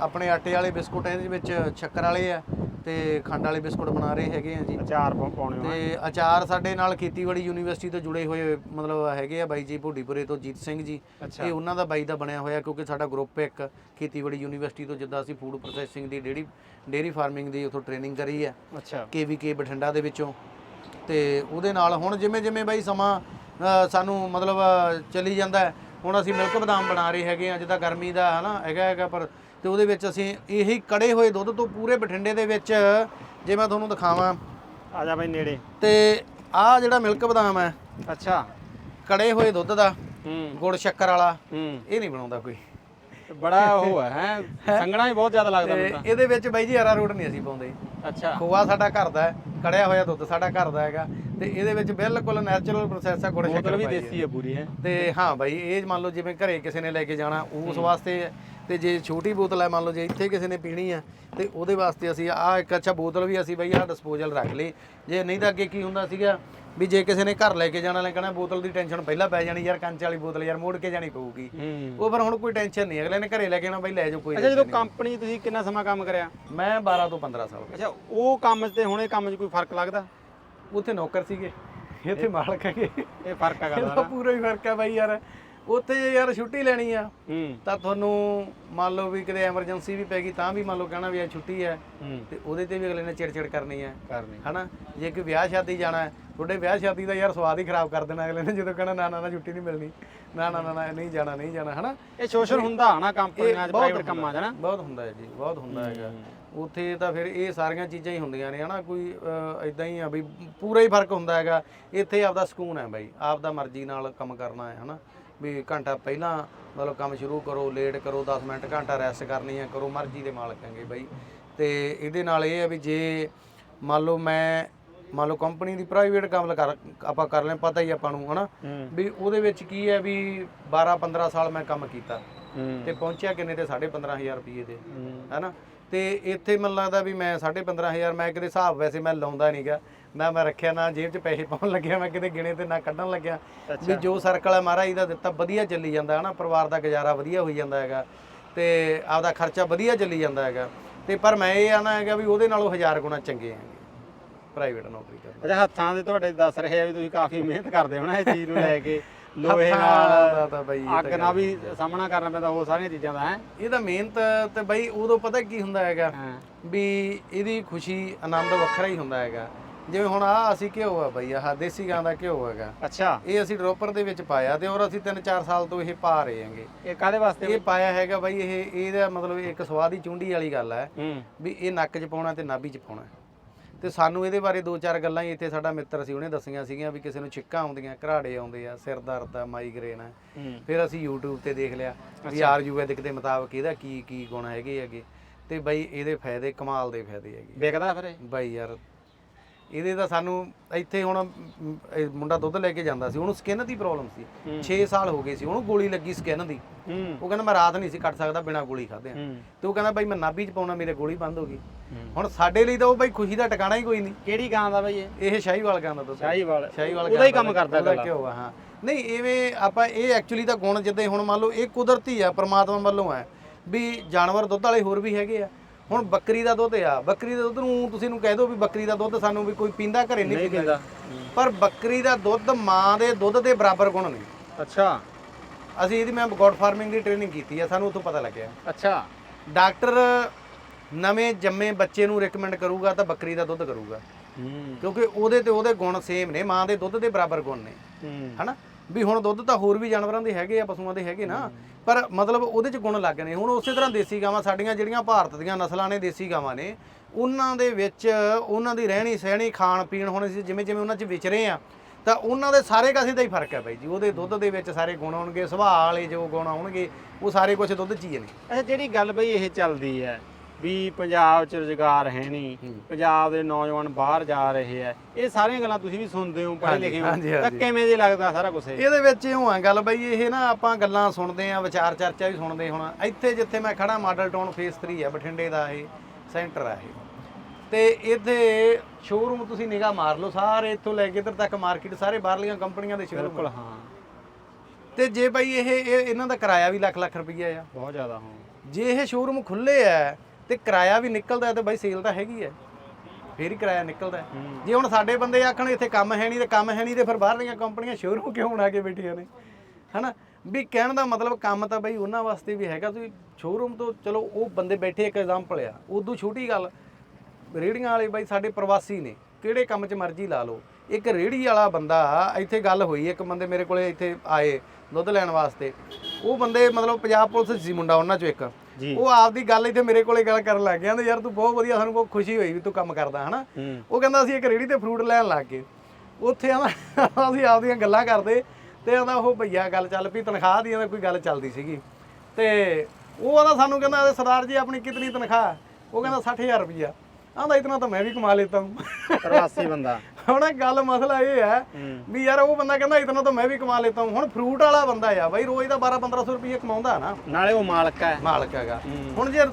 ਆਪਣੇ ਆਟੇ ਵਾਲੇ ਬਿਸਕੁਟ ਇਹਦੇ ਵਿੱਚ ਸ਼ੱਕਰ ਵਾਲੇ ਆ। ਤੇ ਖੰਡ ਵਾਲੇ ਬਿਸਕੁਟ ਬਣਾ ਰਹੇ ਹੈਗੇ ਆ ਜੀ। ਅਚਾਰ ਪਾ- ਪਾਉਣੇ ਤੇ ਅਚਾਰ ਸਾਡੇ ਨਾਲ ਖੇਤੀਬਾੜੀ ਯੂਨੀਵਰਸਿਟੀ ਤੋਂ ਜੁੜੇ ਹੋਏ ਮਤਲਬ ਹੈਗੇ ਆ ਬਾਈ ਜੀ ਭੋਡੀਪੁਰੇ ਤੋਂ ਜੀਤ ਸਿੰਘ ਜੀ। ਅੱਛਾ। ਇਹ ਉਹਨਾਂ ਦਾ ਬਾਈ ਦਾ ਬਣਿਆ ਹੋਇਆ ਕਿਉਂਕਿ ਸਾਡਾ ਗਰੁੱਪ ਇੱਕ ਖੇਤੀਬਾੜੀ ਯੂਨੀਵਰਸਿਟੀ ਤੋਂ ਜਿੱਦਾਂ ਅਸੀਂ ਫੂਡ ਪ੍ਰੋਸੈਸਿੰਗ ਦੀ ਡੇਰੀ ਡੇਰੀ ਫਾਰਮਿੰਗ ਦੀ ਉਥੋਂ ਟ੍ਰੇਨਿੰਗ ਕਰੀ ਹੈ ਅੱਛਾ। ਕੇਵੀਕੇ ਬਠਿੰਡਾ ਦੇ ਵਿੱਚੋਂ। ਤੇ ਉਹਦੇ ਨਾਲ ਹੁਣ ਜਿਵੇਂ ਜਿਵੇਂ ਬਾਈ ਸਮਾਂ ਅ, ਸਾਨੂੰ ਮਤਲਬ ਅ, ਚੱਲੀ ਜਾਂਦਾ ਹੈ, ਹੁਣ ਅਸੀਂ ਮਿਲਕ ਬਦਾਮ ਬਣਾ ਰਹੇ ਹੈਗੇ ਆ ਜਿੱਦਾਂ ਗਰਮੀ ਦਾ ਹਨਾ ਹੈਗਾ ਹੈਗਾ ਪਰ ਤੇ ਉਹਦੇ ਵਿੱਚ ਅਸੀਂ ਇਹੀ ਕੜੇ ਹੋਏ ਦੁੱਧ ਤੋਂ ਪੂਰੇ ਬਠਿੰਡੇ ਦੇ ਵਿੱਚ ਜੇ ਮੈਂ ਤੁਹਾਨੂੰ ਦਿਖਾਵਾਂ। ਆ ਜਾ ਬਈ ਨੇੜੇ। ਤੇ ਆਹ ਜਿਹੜਾ ਮਿਲਕ ਬਦਾਮ ਹੈ ਅੱਛਾ। ਕੜੇ ਹੋਏ ਦੁੱਧ ਦਾ ਹੂੰ। ਗੁੜ ਸ਼ੱਕਰ ਵਾਲਾ ਹੂੰ। ਇਹ ਨਹੀਂ ਬਣਾਉਂਦਾ ਕੋਈ। ਬੜਾ ਉਹ ਹੈ ਹੈਂ? ਸੰਘਣਾ ਵੀ ਬਹੁਤ ਜ਼ਿਆਦਾ ਲੱਗਦਾ ਤੇ ਮੈਨੂੰ ਇਹਦੇ ਵਿੱਚ ਬਾਈ ਜੀ ਅਰਾ ਰੋਟ ਨਹੀਂ ਅਸੀਂ ਪਾਉਂਦੇ। ਅੱਛਾ। ਖੋਆ ਸਾਡਾ ਘਰ ਦਾ ਹੈ ਕੜਿਆ ਹੋਇਆ ਦੁੱਧ ਸਾਡਾ ਘਰ ਦਾ ਹੈਗਾ। ਤੇ ਇਹਦੇ ਵਿੱਚ ਬਿਲਕੁਲ ਨੈਚੁਰਲ ਪ੍ਰੋਸੈਸ ਆ ਗੁੜ ਸ਼ੱਕਰ ਵੀ ਹੈ। ਦੇਸੀ ਹੈ ਪੂਰੀ ਹੈ? ਤੇ ਹਾਂ ਬਾਈ ਇਹ ਮੰਨ ਲਓ ਜਿਵੇਂ ਘਰੇ ਕਿਸੇ ਨੇ ਲੈ ਕੇ ਜਾਣਾ ਉਸ ਵਾਸਤੇ ਹੈ। ਤੇ ਜੇ ਛੋਟੀ ਬੋਤਲ ਹੈ ਮੰਨ ਲਓ ਜੇ ਇੱਥੇ ਕਿਸੇ ਨੇ ਪੀਣੀ ਆ ਤੇ ਉਹਦੇ ਵਾਸਤੇ ਅਸੀਂ ਆਹ ਇੱਕ ਅੱਛਾ ਬੋਤਲ ਵੀ ਅਸੀਂ ਬਾਈ ਆਹ ਡਿਸਪੋਜ਼ਲ ਰੱਖ ਲਈ। ਜੇ ਨਹੀਂ ਤਾਂ ਅੱਗੇ ਕੀ ਹੁੰਦਾ ਸੀਗਾ ਵੀ ਜੇ ਕਿਸੇ ਨੇ ਘਰ ਲੈ ਕੇ ਜਾਣਾ ਲੈ ਕਹਿਣਾ ਬੋਤਲ ਦੀ ਟੈਨਸ਼ਨ ਪਹਿਲਾਂ ਪੈ ਜਾਣੀ ਯਾਰ ਕੰਚ ਵਾਲੀ ਬੋਤਲ ਯਾਰ ਮੋੜ ਕੇ ਜਾਣੀ ਪਊਗੀ। ਉਹ ਫਿਰ ਹੁਣ ਕੋਈ ਟੈਨਸ਼ਨ ਨਹੀਂ ਅਗਲੇ ਨੇ ਘਰੇ ਲੈ ਕੇ ਆਣਾ ਬਾਈ ਲੈ ਜਾਓ ਕੋਈ ਅੱਛਾ ਜਦੋਂ ਕੰਪਨੀ ਤੁਸੀਂ ਕਿੰਨਾ ਸਮਾਂ ਕੰਮ ਕਰਿਆ? ਮੈਂ 12 ਤੋਂ 15 ਸਾਲ ਅੱਛਾ ਉਹ ਕੰਮ ਤੇ ਹੁਣ ਇਹ ਕੰਮ 'ਚ ਕੋਈ ਫ਼ਰਕ ਲੱਗਦਾ? ਉੱਥੇ ਨੌਕਰ ਸੀਗੇ ਇੱਥੇ ਮਾਲਕ ਹੈਗੇ। ਇਹ ਫ਼ਰਕ ਆ ਇਹਦਾ ਪੂਰਾ ਹੀ ਫ਼ਰਕ ਹੈ ਬਾਈ ਯਾਰ। ਉੱਥੇ ਜੇ ਯਾਰ ਛੁੱਟੀ ਲੈਣੀ ਆ ਹੂੰ। ਤਾਂ ਤੁਹਾਨੂੰ ਮੰਨ ਲਓ ਵੀ ਕਿਤੇ ਐਮਰਜੈਂਸੀ ਵੀ ਪੈ ਗਈ ਤਾਂ ਵੀ ਮੰਨ ਲਓ ਕਹਿਣਾ ਵੀ ਇਹ ਛੁੱਟੀ ਹੈ ਹੂੰ। ਤੇ ਉਹਦੇ ਤੇ ਵੀ ਅਗਲੇ ਨੇ ਚਿੜਚਿੜ ਕਰਨੀ ਹੈ ਕਰਨੀ। ਹਨਾ? ਜੇ ਕੋਈ ਵਿਆਹ ਸ਼ਾਦੀ ਜਾਣਾ ਹੈ ਤੁਹਾਡੇ ਵਿਆਹ ਸ਼ਾਦੀ ਦਾ ਯਾਰ ਸਵਾਦ ਹੀ ਖਰਾਬ ਕਰ ਦੇਣਾ ਅਗਲੇ ਨੇ ਜਦੋਂ ਕਹਿਣਾ ਨਾ ਨਾ ਨਾ ਛੁੱਟੀ ਨਹੀਂ ਮਿਲਣੀ ਨਾ ਨਾ ਨਾ ਨਾ ਨਹੀਂ ਜਾਣਾ ਨਹੀਂ ਜਾਣਾ ਹਨਾ? ਇਹ ਸ਼ੋਸ਼ਲ ਹੁੰਦਾ ਹਨਾ ਕੰਪਨੀਆਂ 'ਚ ਪ੍ਰਾਈਵੇਟ ਕੰਮਾਂ 'ਚ ਹਨਾ? ਬਹੁਤ ਹੁੰਦਾ ਹੈ ਜੀ ਬਹੁਤ ਹੁੰਦਾ ਹੈਗਾ। ਉੱਥੇ ਤਾਂ ਫਿਰ ਇਹ ਸਾਰੀਆਂ ਚੀਜ਼ਾਂ ਹੀ ਹੁੰਦੀਆਂ ਨੇ ਹਨਾ? ਕੋਈ ਇਦਾਂ ਹੀ ਆ ਬਈ ਪੂਰਾ ਹੀ ਫ਼ਰਕ ਹੁੰਦਾ ਹੈਗਾ। ਇੱਥੇ ਆਪਦਾ ਸਕੂਨ ਹੈ ਬਾਈ ਆਪਦਾ ਮਰਜ਼ੀ ਨਾਲ ਕੰਮ ਕਰਨਾ ਹੈ ਹਨਾ? ਵੀ ਘੰਟਾ ਪਹਿਲਾਂ ਮਤਲਬ ਕੰਮ ਸ਼ੁਰੂ ਕਰੋ ਲੇਟ ਕਰੋ 10 ਮਿੰਟ ਘੰਟਾ ਰੈਸਟ ਕਰਨੀ ਹੈ ਕਰੋ ਮਰਜ਼ੀ ਦੇ ਮਾਲਕ ਹੈਗੇ ਬਾਈ। ਤੇ ਇਹਦੇ ਨਾਲ ਇਹ ਹੈ ਵੀ ਜੇ ਮੰਨ ਲਓ ਮੈਂ ਮੰਨ ਲਓ ਕੰਪਨੀ ਦੀ ਪ੍ਰਾਈਵੇਟ ਕੰਮ ਕਰ ਆਪਾਂ ਕਰ ਲੈ ਪਤਾ ਹੀ ਆਪਾਂ ਨੂੰ ਹਨਾ? ਵੀ ਉਹਦੇ ਵਿੱਚ ਕੀ ਹੈ ਵੀ 12 15 ਸਾਲ ਮੈਂ ਕੰਮ ਕੀਤਾ। ਤੇ ਪਹੁੰਚਿਆ ਕਿੰਨੇ ਤੇ? 15500 ਰੁਪਏ ਦੇ ਹੈਨਾ? ਤੇ ਇੱਥੇ ਮੈਨੂੰ ਲੱਗਦਾ ਵੀ ਮੈਂ 15500 ਮੈਂ ਕਿਤੇ ਹਿਸਾਬ ਵੈਸੇ ਮੈਂ ਲਾਉਂਦਾ ਨਹੀਂਗਾ ਨਾ ਮੈਂ ਰੱਖਿਆ ਨਾ ਜੇਬ 'ਚ ਪੈਸੇ ਪਾਉਣ ਲੱਗਿਆ ਮੈਂ ਕਿਤੇ ਗਿਣੇ ਤੇ ਨਾ ਕੱਢਣ ਲੱਗਿਆ। ਵੀ ਜੋ ਸਰਕਲ ਹੈ ਮਹਾਰਾਜ ਦਾ ਦਿੱਤਾ ਵਧੀਆ ਚੱਲੀ ਜਾਂਦਾ ਹਨਾ ਪਰਿਵਾਰ ਦਾ ਗੁਜ਼ਾਰਾ ਵਧੀਆ ਹੋਈ ਜਾਂਦਾ ਹੈਗਾ ਤੇ ਆਪਦਾ ਖਰਚਾ ਵਧੀਆ ਚੱਲੀ ਜਾਂਦਾ ਹੈਗਾ। ਤੇ ਪਰ ਮੈਂ ਇਹ ਆਣਾ ਹੈਗਾ ਵੀ ਉਹਦੇ ਨਾਲੋਂ ਹਜ਼ਾਰ ਗੁਣਾ ਚੰਗੇ ਹੈਗੇ ਪ੍ਰਾਈਵੇਟ ਨੌਕਰੀ ਕਰਨਾ। ਅੱਛਾ ਹੱਥਾਂ ਦੇ ਤੁਹਾਡੇ ਦੱਸ ਰਹੇ ਆ ਵੀ ਤੁਸੀਂ ਕਾਫੀ ਮਿਹਨਤ ਕਰਦੇ ਹੋ ਨਾ ਇਹ ਚੀਜ਼ ਨੂੰ ਲੈ ਕੇ ਲੋਹੇ ਨਾਲ ਤਾਂ ਬਈ ਇਹ ਅੱਗ ਨਾਲ ਵੀ ਸਾਹਮਣਾ ਕਰਨਾ ਪੈਂਦਾ ਉਹ ਸਾਰੀਆਂ ਚੀਜ਼ਾਂ ਦਾ ਹੈ? ਇਹਦਾ ਮਿਹਨਤ ਤੇ ਬਈ ਉਦੋਂ ਪਤਾ ਕੀ ਹੁੰਦਾ ਹੈਗਾ ਵੀ ਇਹਦੀ ਖੁਸ਼ੀ ਆਨੰਦ ਵੱਖਰਾ ਹੀ ਹੁੰਦਾ ਹੈਗਾ। ਜਿਵੇਂ ਹੁਣ ਆ ਅਸੀਂ ਘਿਓ ਆ ਬਈ ਆਹ ਦੇਸੀ ਗਾਂ ਦਾ ਘਿਓ ਹੈਗਾ। ਅੱਛਾ। ਇਹ ਅਸੀਂ ਡ੍ਰੌਪਰ ਦੇ ਵਿੱਚ ਪਾਇਆ ਤੇ ਔਰ ਅਸੀਂ 3-4 ਸਾਲ ਤੋਂ ਇਹ ਪਾ ਰਹੇ ਹਾਂਗੇ। ਇਹ ਕਾਦੇ ਵਾਸਤੇ ਇਹ ਪਾਇਆ ਹੈਗਾ ਬਈ ਇਹ ਇਹਦਾ ਮਤਲਬ ਇੱਕ ਸਵਾਦ ਹੀ ਚੁੰਡੀ ਵਾਲੀ ਗੱਲ ਹੈ ਵੀ ਇਹ ਨੱਕ 'ਚ ਪਾਉਣਾ ਤੇ ਨਾਭੀ 'ਚ ਪਾਉਣਾ। ਤੇ ਸਾਨੂੰ ਇਹਦੇ ਬਾਰੇ ਦੋ ਚਾਰ ਗੱਲਾਂ ਹੀ ਇੱਥੇ ਸਾਡਾ ਮਿੱਤਰ ਸੀ ਉਹਨੇ ਦੱਸੀਆਂ ਸੀਗੀਆਂ ਵੀ ਕਿਸੇ ਨੂੰ ਛਿੱਕਾਂ ਆਉਂਦੀਆਂ ਘਰਾੜੇ ਆਉਂਦੇ ਆ ਸਿਰ ਦਰਦ ਆ ਮਾਈਗ੍ਰੇਨ ਆ। ਫਿਰ ਅਸੀਂ YouTube ਤੇ ਦੇਖ ਲਿਆ ਵੀ ਆਯੁਰਵੈਦਿਕ ਦੇ ਮੁਤਾਬਕ ਇਹਦਾ ਕੀ ਕੀ ਗੁਣ ਹੈਗੇ ਹੈਗੇ। ਤੇ ਬਈ ਇਹਦੇ ਫਾਇਦੇ ਕਮਾਲ ਦੇ ਫਾਇਦੇ ਹੈਗੇ। ਵਿਕਦਾ ਫਿਰ ਬਾਈ ਯਾਰ ਇਹਦੇ ਤਾਂ ਸਾਨੂੰ ਇੱਥੇ ਹੁਣ ਇਹ ਮੁੰਡਾ ਦੁੱਧ ਲੈ ਕੇ ਜਾਂਦਾ ਸੀ ਉਹਨੂੰ ਸਕਿਨ ਦੀ ਪ੍ਰੋਬਲਮ ਸੀ। 6 ਸਾਲ ਹੋ ਗਏ ਸੀ ਉਹਨੂੰ ਗੋਲੀ ਲੱਗੀ ਸਕਿਨ ਦੀ। ਹੂੰ। ਉਹ ਕਹਿੰਦਾ ਮੈਂ ਰਾਤ ਨਹੀਂ ਸੀ ਕੱਟ ਸਕਦਾ ਬਿਨਾ ਗੋਲੀ ਖਾਦੇ ਹੂੰ। ਤੇ ਉਹ ਕਹਿੰਦਾ ਬਾਈ ਮੈਂ ਨਾਭੀ ਚ ਪਾਉਣਾ ਮੇਰੇ ਗੋਲੀ ਬੰਦ ਹੋ ਗਈ। ਹੁਣ ਸਾਡੇ ਲਈ ਤਾਂ ਉਹ ਬਾਈ ਖੁਸ਼ੀ ਦਾ ਟਿਕਾਣਾ ਹੀ ਕੋਈ ਨਹੀਂ। ਕਿਹੜੀ ਗਾਂ ਦਾ ਬਈ ਇਹ? ਇਹ ਸ਼ਾਹੀਵਾਲ ਗਾਂ ਦਾ ਦੁੱਧ ਸ਼ਾਹੀਵਾਲ। ਸ਼ਾਹੀਵਾਲ ਉਹਦਾ ਹੀ ਕੰਮ ਕਰਦਾ ਉਹਦਾ ਗੱਲਾਂ ਘਿਓ ਆ ਹਾਂ। ਨਹੀਂ ਐਵੇਂ ਆਪਾਂ ਇਹ ਐਕਚੁਅਲੀ ਤਾਂ ਗੁਣ ਜਿੱਦਾਂ ਹੁਣ ਮੰਨ ਲਓ ਇਹ ਕੁਦਰਤੀ ਆ ਪ੍ਰਮਾਤਮਾ ਵੱਲੋਂ ਆ। ਵੀ ਜਾਨਵਰ ਦੁੱਧ ਵਾਲੇ ਹੋਰ ਵੀ ਹੈਗੇ ਆ। ਹੁਣ ਬੱਕਰੀ ਦਾ ਦੁੱਧ ਆ ਬੱਕਰੀ ਦੇ ਦੁੱਧ ਨੂੰ ਤੁਸੀਂ ਨੂੰ ਕਹਿ ਦਿਓ ਵੀ ਬੱਕਰੀ ਦਾ ਦੁੱਧ ਸਾਨੂੰ ਵੀ ਕੋਈ ਪੀਂਦਾ ਘਰੇ ਨਹੀਂ ਨਹੀਂ ਪੀਂਦਾ। ਪਰ ਬੱਕਰੀ ਦਾ ਦੁੱਧ ਮਾਂ ਦੇ ਦੁੱਧ ਦੇ ਬਰਾਬਰ ਗੁਣ ਨੇ। ਅੱਛਾ। ਅਸੀਂ ਇਹਦੀ ਮੈਂ ਗੋਡ ਫਾਰਮਿੰਗ ਦੀ ਟ੍ਰੇਨਿੰਗ ਕੀਤੀ ਆ ਸਾਨੂੰ ਉੱਥੋਂ ਪਤਾ ਲੱਗਿਆ। ਅੱਛਾ। ਡਾਕਟਰ ਨਵੇਂ ਜੰਮੇ ਬੱਚੇ ਨੂੰ ਰეკਮੈਂਡ ਕਰੂਗਾ ਤਾਂ ਬੱਕਰੀ ਦਾ ਦੁੱਧ ਕਰੂਗਾ। ਹੂੰ। ਕਿਉਂਕਿ ਉਹਦੇ ਤੇ ਉਹਦੇ ਗੁਣ ਸੇਮ ਨੇ ਮਾਂ ਦੇ ਦੁੱਧ ਦੇ ਬਰਾਬਰ ਗੁਣ ਨੇ। ਹੂੰ। ਹਨਾ? ਵੀ ਹੁਣ ਦੁੱਧ ਤਾਂ ਹੋਰ ਵੀ ਜਾਨਵਰਾਂ ਦੇ ਹੈਗੇ ਆ, ਪਸ਼ੂਆਂ ਦੇ ਹੈਗੇ ਨਾ। ਪਰ ਮਤਲਬ ਉਹਦੇ ਚ ਗੁਣ ਲੱਗ ਨੇ। ਹੁਣ ਉਸੇ ਤਰ੍ਹਾਂ ਦੇਸੀ ਗਾਵਾਂ, ਸਾਡੀਆਂ ਜਿਹੜੀਆਂ ਭਾਰਤ ਦੀਆਂ ਨਸਲਾਂ ਨੇ, ਦੇਸੀ ਗਾਵਾਂ ਨੇ, ਉਹਨਾਂ ਦੇ ਵਿੱਚ ਉਹਨਾਂ ਦੀ ਰਹਿਣੀ ਸਹਿਣੀ, ਖਾਣ ਪੀਣ ਹੁਣ ਅਸੀਂ ਜਿਵੇਂ ਜਿਵੇਂ ਉਹਨਾਂ ਚ ਵਿਚਰੇ ਆ, ਤਾਂ ਉਹਨਾਂ ਦੇ ਸਾਰੇ ਕਾਸੇ ਦਾ ਹੀ ਫ਼ਰਕ ਹੈ ਬਾਈ ਜੀ। ਉਹਦੇ ਦੁੱਧ ਦੇ ਵਿੱਚ ਸਾਰੇ ਗੁਣ ਆਉਣਗੇ, ਸੁਭਾਅ ਵਾਲੇ ਜੋ ਗੁਣ ਆਉਣਗੇ, ਉਹ ਸਾਰੇ ਕੁਝ ਦੁੱਧ ਚ ਹੀ ਨੇ। ਅੱਛਾ, ਜਿਹੜੀ ਗੱਲ ਬਈ ਇਹ ਚੱਲਦੀ ਹੈ ਵੀ ਪੰਜਾਬ 'ਚ ਰੁਜ਼ਗਾਰ ਹੈ ਨਹੀਂ ਪੰਜਾਬ ਦੇ ਨੌਜਵਾਨ ਬਾਹਰ ਜਾ ਰਹੇ ਆ ਇਹ ਸਾਰੀਆਂ ਗੱਲਾਂ ਤੁਸੀਂ ਵੀ ਸੁਣਦੇ ਹੋ ਪੜ੍ਹੇ ਲਿਖੇ ਹੋ। ਤਾਂ। ਕਿਵੇਂ ਦੇ ਲੱਗਦਾ ਸਾਰਾ ਕੁਝ ਇਹ? ਇਹਦੇ ਵਿੱਚ ਇਉਂ ਆ ਗੱਲ ਬਈ ਇਹ ਨਾ ਆਪਾਂ ਗੱਲਾਂ ਸੁਣਦੇ ਆ ਵਿਚਾਰ ਚਰਚਾ ਵੀ ਸੁਣਦੇ ਹੁਣ। ਇੱਥੇ ਜਿੱਥੇ ਮੈਂ ਖੜਾ ਮਾਡਲ ਟਾਊਨ ਫੇਸ 3 ਆ ਬਠਿੰਡੇ ਦਾ ਇਹ ਸੈਂਟਰ ਆ ਇਹ। ਤੇ ਇੱਥੇ ਸ਼ੋਰੂਮ ਤੁਸੀਂ ਨਿਗਾਹ ਮਾਰ ਲਓ ਸਾਰੇ ਇੱਥੋਂ ਲੈ ਕੇ ਇੱਧਰ ਤੱਕ ਮਾਰਕੀਟ ਸਾਰੇ ਬਾਹਰਲੀਆਂ ਕੰਪਨੀਆਂ ਦੇ ਸ਼ੋਰੂਮ ਬਿਲਕੁਲ ਹਾਂ। ਤੇ ਜੇ ਬਈ ਇਹ ਇਹ- ਇਹਨਾਂ ਦਾ ਕਿਰਾਇਆ ਵੀ ਲੱਖ ਲੱਖ ਰੁਪਈਆ ਆ। ਬਹੁਤ ਜ਼ਿਆਦਾ ਹਾਂ। ਜੇ ਇਹ ਸ਼ੋਰੂਮ ਖੁੱਲੇ ਆ ਤੇ ਕਿਰਾਇਆ ਵੀ ਨਿਕਲਦਾ ਤੇ ਬਈ ਸੇਲ ਤਾਂ ਹੈਗੀ ਹੈ। ਫੇਰ ਹੀ ਕਿਰਾਇਆ ਨਿਕਲਦਾ। ਜੇ ਹੁਣ ਸਾਡੇ ਬੰਦੇ ਆਖਣ ਇੱਥੇ ਕੰਮ ਹੈ ਨਹੀਂ ਤੇ ਕੰਮ ਹੈ ਨਹੀਂ ਤੇ ਫਿਰ ਬਾਹਰਲੀਆਂ ਕੰਪਨੀਆਂ ਸ਼ੋਰੂਮ ਕਿਉਂ ਬਣਾ ਕੇ ਬੈਠੀਆਂ ਨੇ? ਹਨਾ? ਵੀ ਕਹਿਣ ਦਾ ਮਤਲਬ ਕੰਮ ਤਾਂ ਬਈ ਉਹਨਾਂ ਵਾਸਤੇ ਵੀ ਹੈਗਾ। ਤੁਸੀਂ ਸ਼ੋਰੂਮ ਤੋਂ ਚਲੋ ਉਹ ਬੰਦੇ ਬੈਠੇ ਇੱਕ ਐਗਜ਼ਾਮਪਲ ਆ। ਉਦੋਂ ਛੋਟੀ ਗੱਲ ਰੇੜੀਆਂ ਵਾਲੇ ਬਾਈ ਸਾਡੇ ਪ੍ਰਵਾਸੀ ਨੇ। ਕਿਹੜੇ ਕੰਮ 'ਚ ਮਰਜ਼ੀ ਲਾ ਲਓ। ਇੱਕ ਰੇੜੀ ਵਾਲਾ ਬੰਦਾ ਇੱਥੇ ਗੱਲ ਹੋਈ ਇੱਕ ਬੰਦੇ ਮੇਰੇ ਕੋਲੇ ਇੱਥੇ ਆਏ ਦੁੱਧ ਲੈਣ ਵਾਸਤੇ। ਉਹ ਬੰਦੇ ਮਤਲਬ ਪੰਜਾਬ ਪੁਲਿਸ ਸੀ ਮੁੰਡਾ ਉਹਨਾਂ 'ਚੋਂ ਇੱਕ। ਉਹ ਆਪਦੀ ਗੱਲ ਇੱਥੇ ਮੇਰੇ ਕੋਲੇ ਗੱਲ ਕਰਨ ਲੱਗ ਗਿਆ ਤੇ ਯਾਰ ਤੂੰ ਬਹੁਤ ਵਧੀਆ ਸਾਨੂੰ ਬਹੁਤ ਖੁਸ਼ੀ ਹੋਈ ਵੀ ਤੂੰ ਕੰਮ ਕਰਦਾ ਹਨਾ? ਉਹ ਕਹਿੰਦਾ ਅਸੀਂ ਇੱਕ ਰੇੜੀ ਤੇ ਫਰੂਟ ਲੈਣ ਲੱਗ ਗਏ। ਉੱਥੇ ਆਂਦਾ ਅਸੀਂ ਆਪਦੀਆਂ ਗੱਲਾਂ ਕਰਦੇ ਤੇ ਆਂਦਾ ਉਹ ਭਈਆ ਗੱਲ ਚੱਲ ਪਈ ਤਨਖਾਹ ਦੀ ਆਂਦਾ ਕੋਈ ਗੱਲ ਚੱਲਦੀ ਸੀਗੀ। ਤੇ ਉਹ ਆਂਦਾ ਸਾਨੂੰ ਕਹਿੰਦਾ ਸਰਦਾਰ ਜੀ ਆਪਣੀ ਕਿਤਨੀ ਤਨਖਾਹ? ਉਹ ਕਹਿੰਦਾ 60000 ਰੁਪਈਆ। ਆਂਦਾ ਇਤਨਾ ਤਾਂ ਮੈਂ ਵੀ ਕਮਾ ਲੇਤਾ। ਹੂੰ ਪ੍ਰਵਾਸੀ ਬੰਦਾ। ਹੁਣ ਗੱਲ ਮਸਲਾ ਇਹ ਹੈ ਹੂੰ। ਵੀ ਯਾਰ ਉਹ ਬੰਦਾ ਕਹਿੰਦਾ ਇਤਨਾ ਤਾਂ ਮੈਂ ਵੀ ਕਮਾ ਲੇਤਾ ਹੂੰ। ਹੁਣ ਫਰੂਟ ਵਾਲਾ ਬੰਦਾ ਆ ਬਾਈ ਰੋਜ਼ ਦਾ 12 1500 ਰੁਪਏ ਕਮਾਉਂਦਾ ਨਾ। ਨਾਲੇ ਉਹ ਮਾਲਕ ਹੈ। ਮਾਲਕ ਹੈਗਾ। ਹੂੰ। ਹੁਣ ਜੇ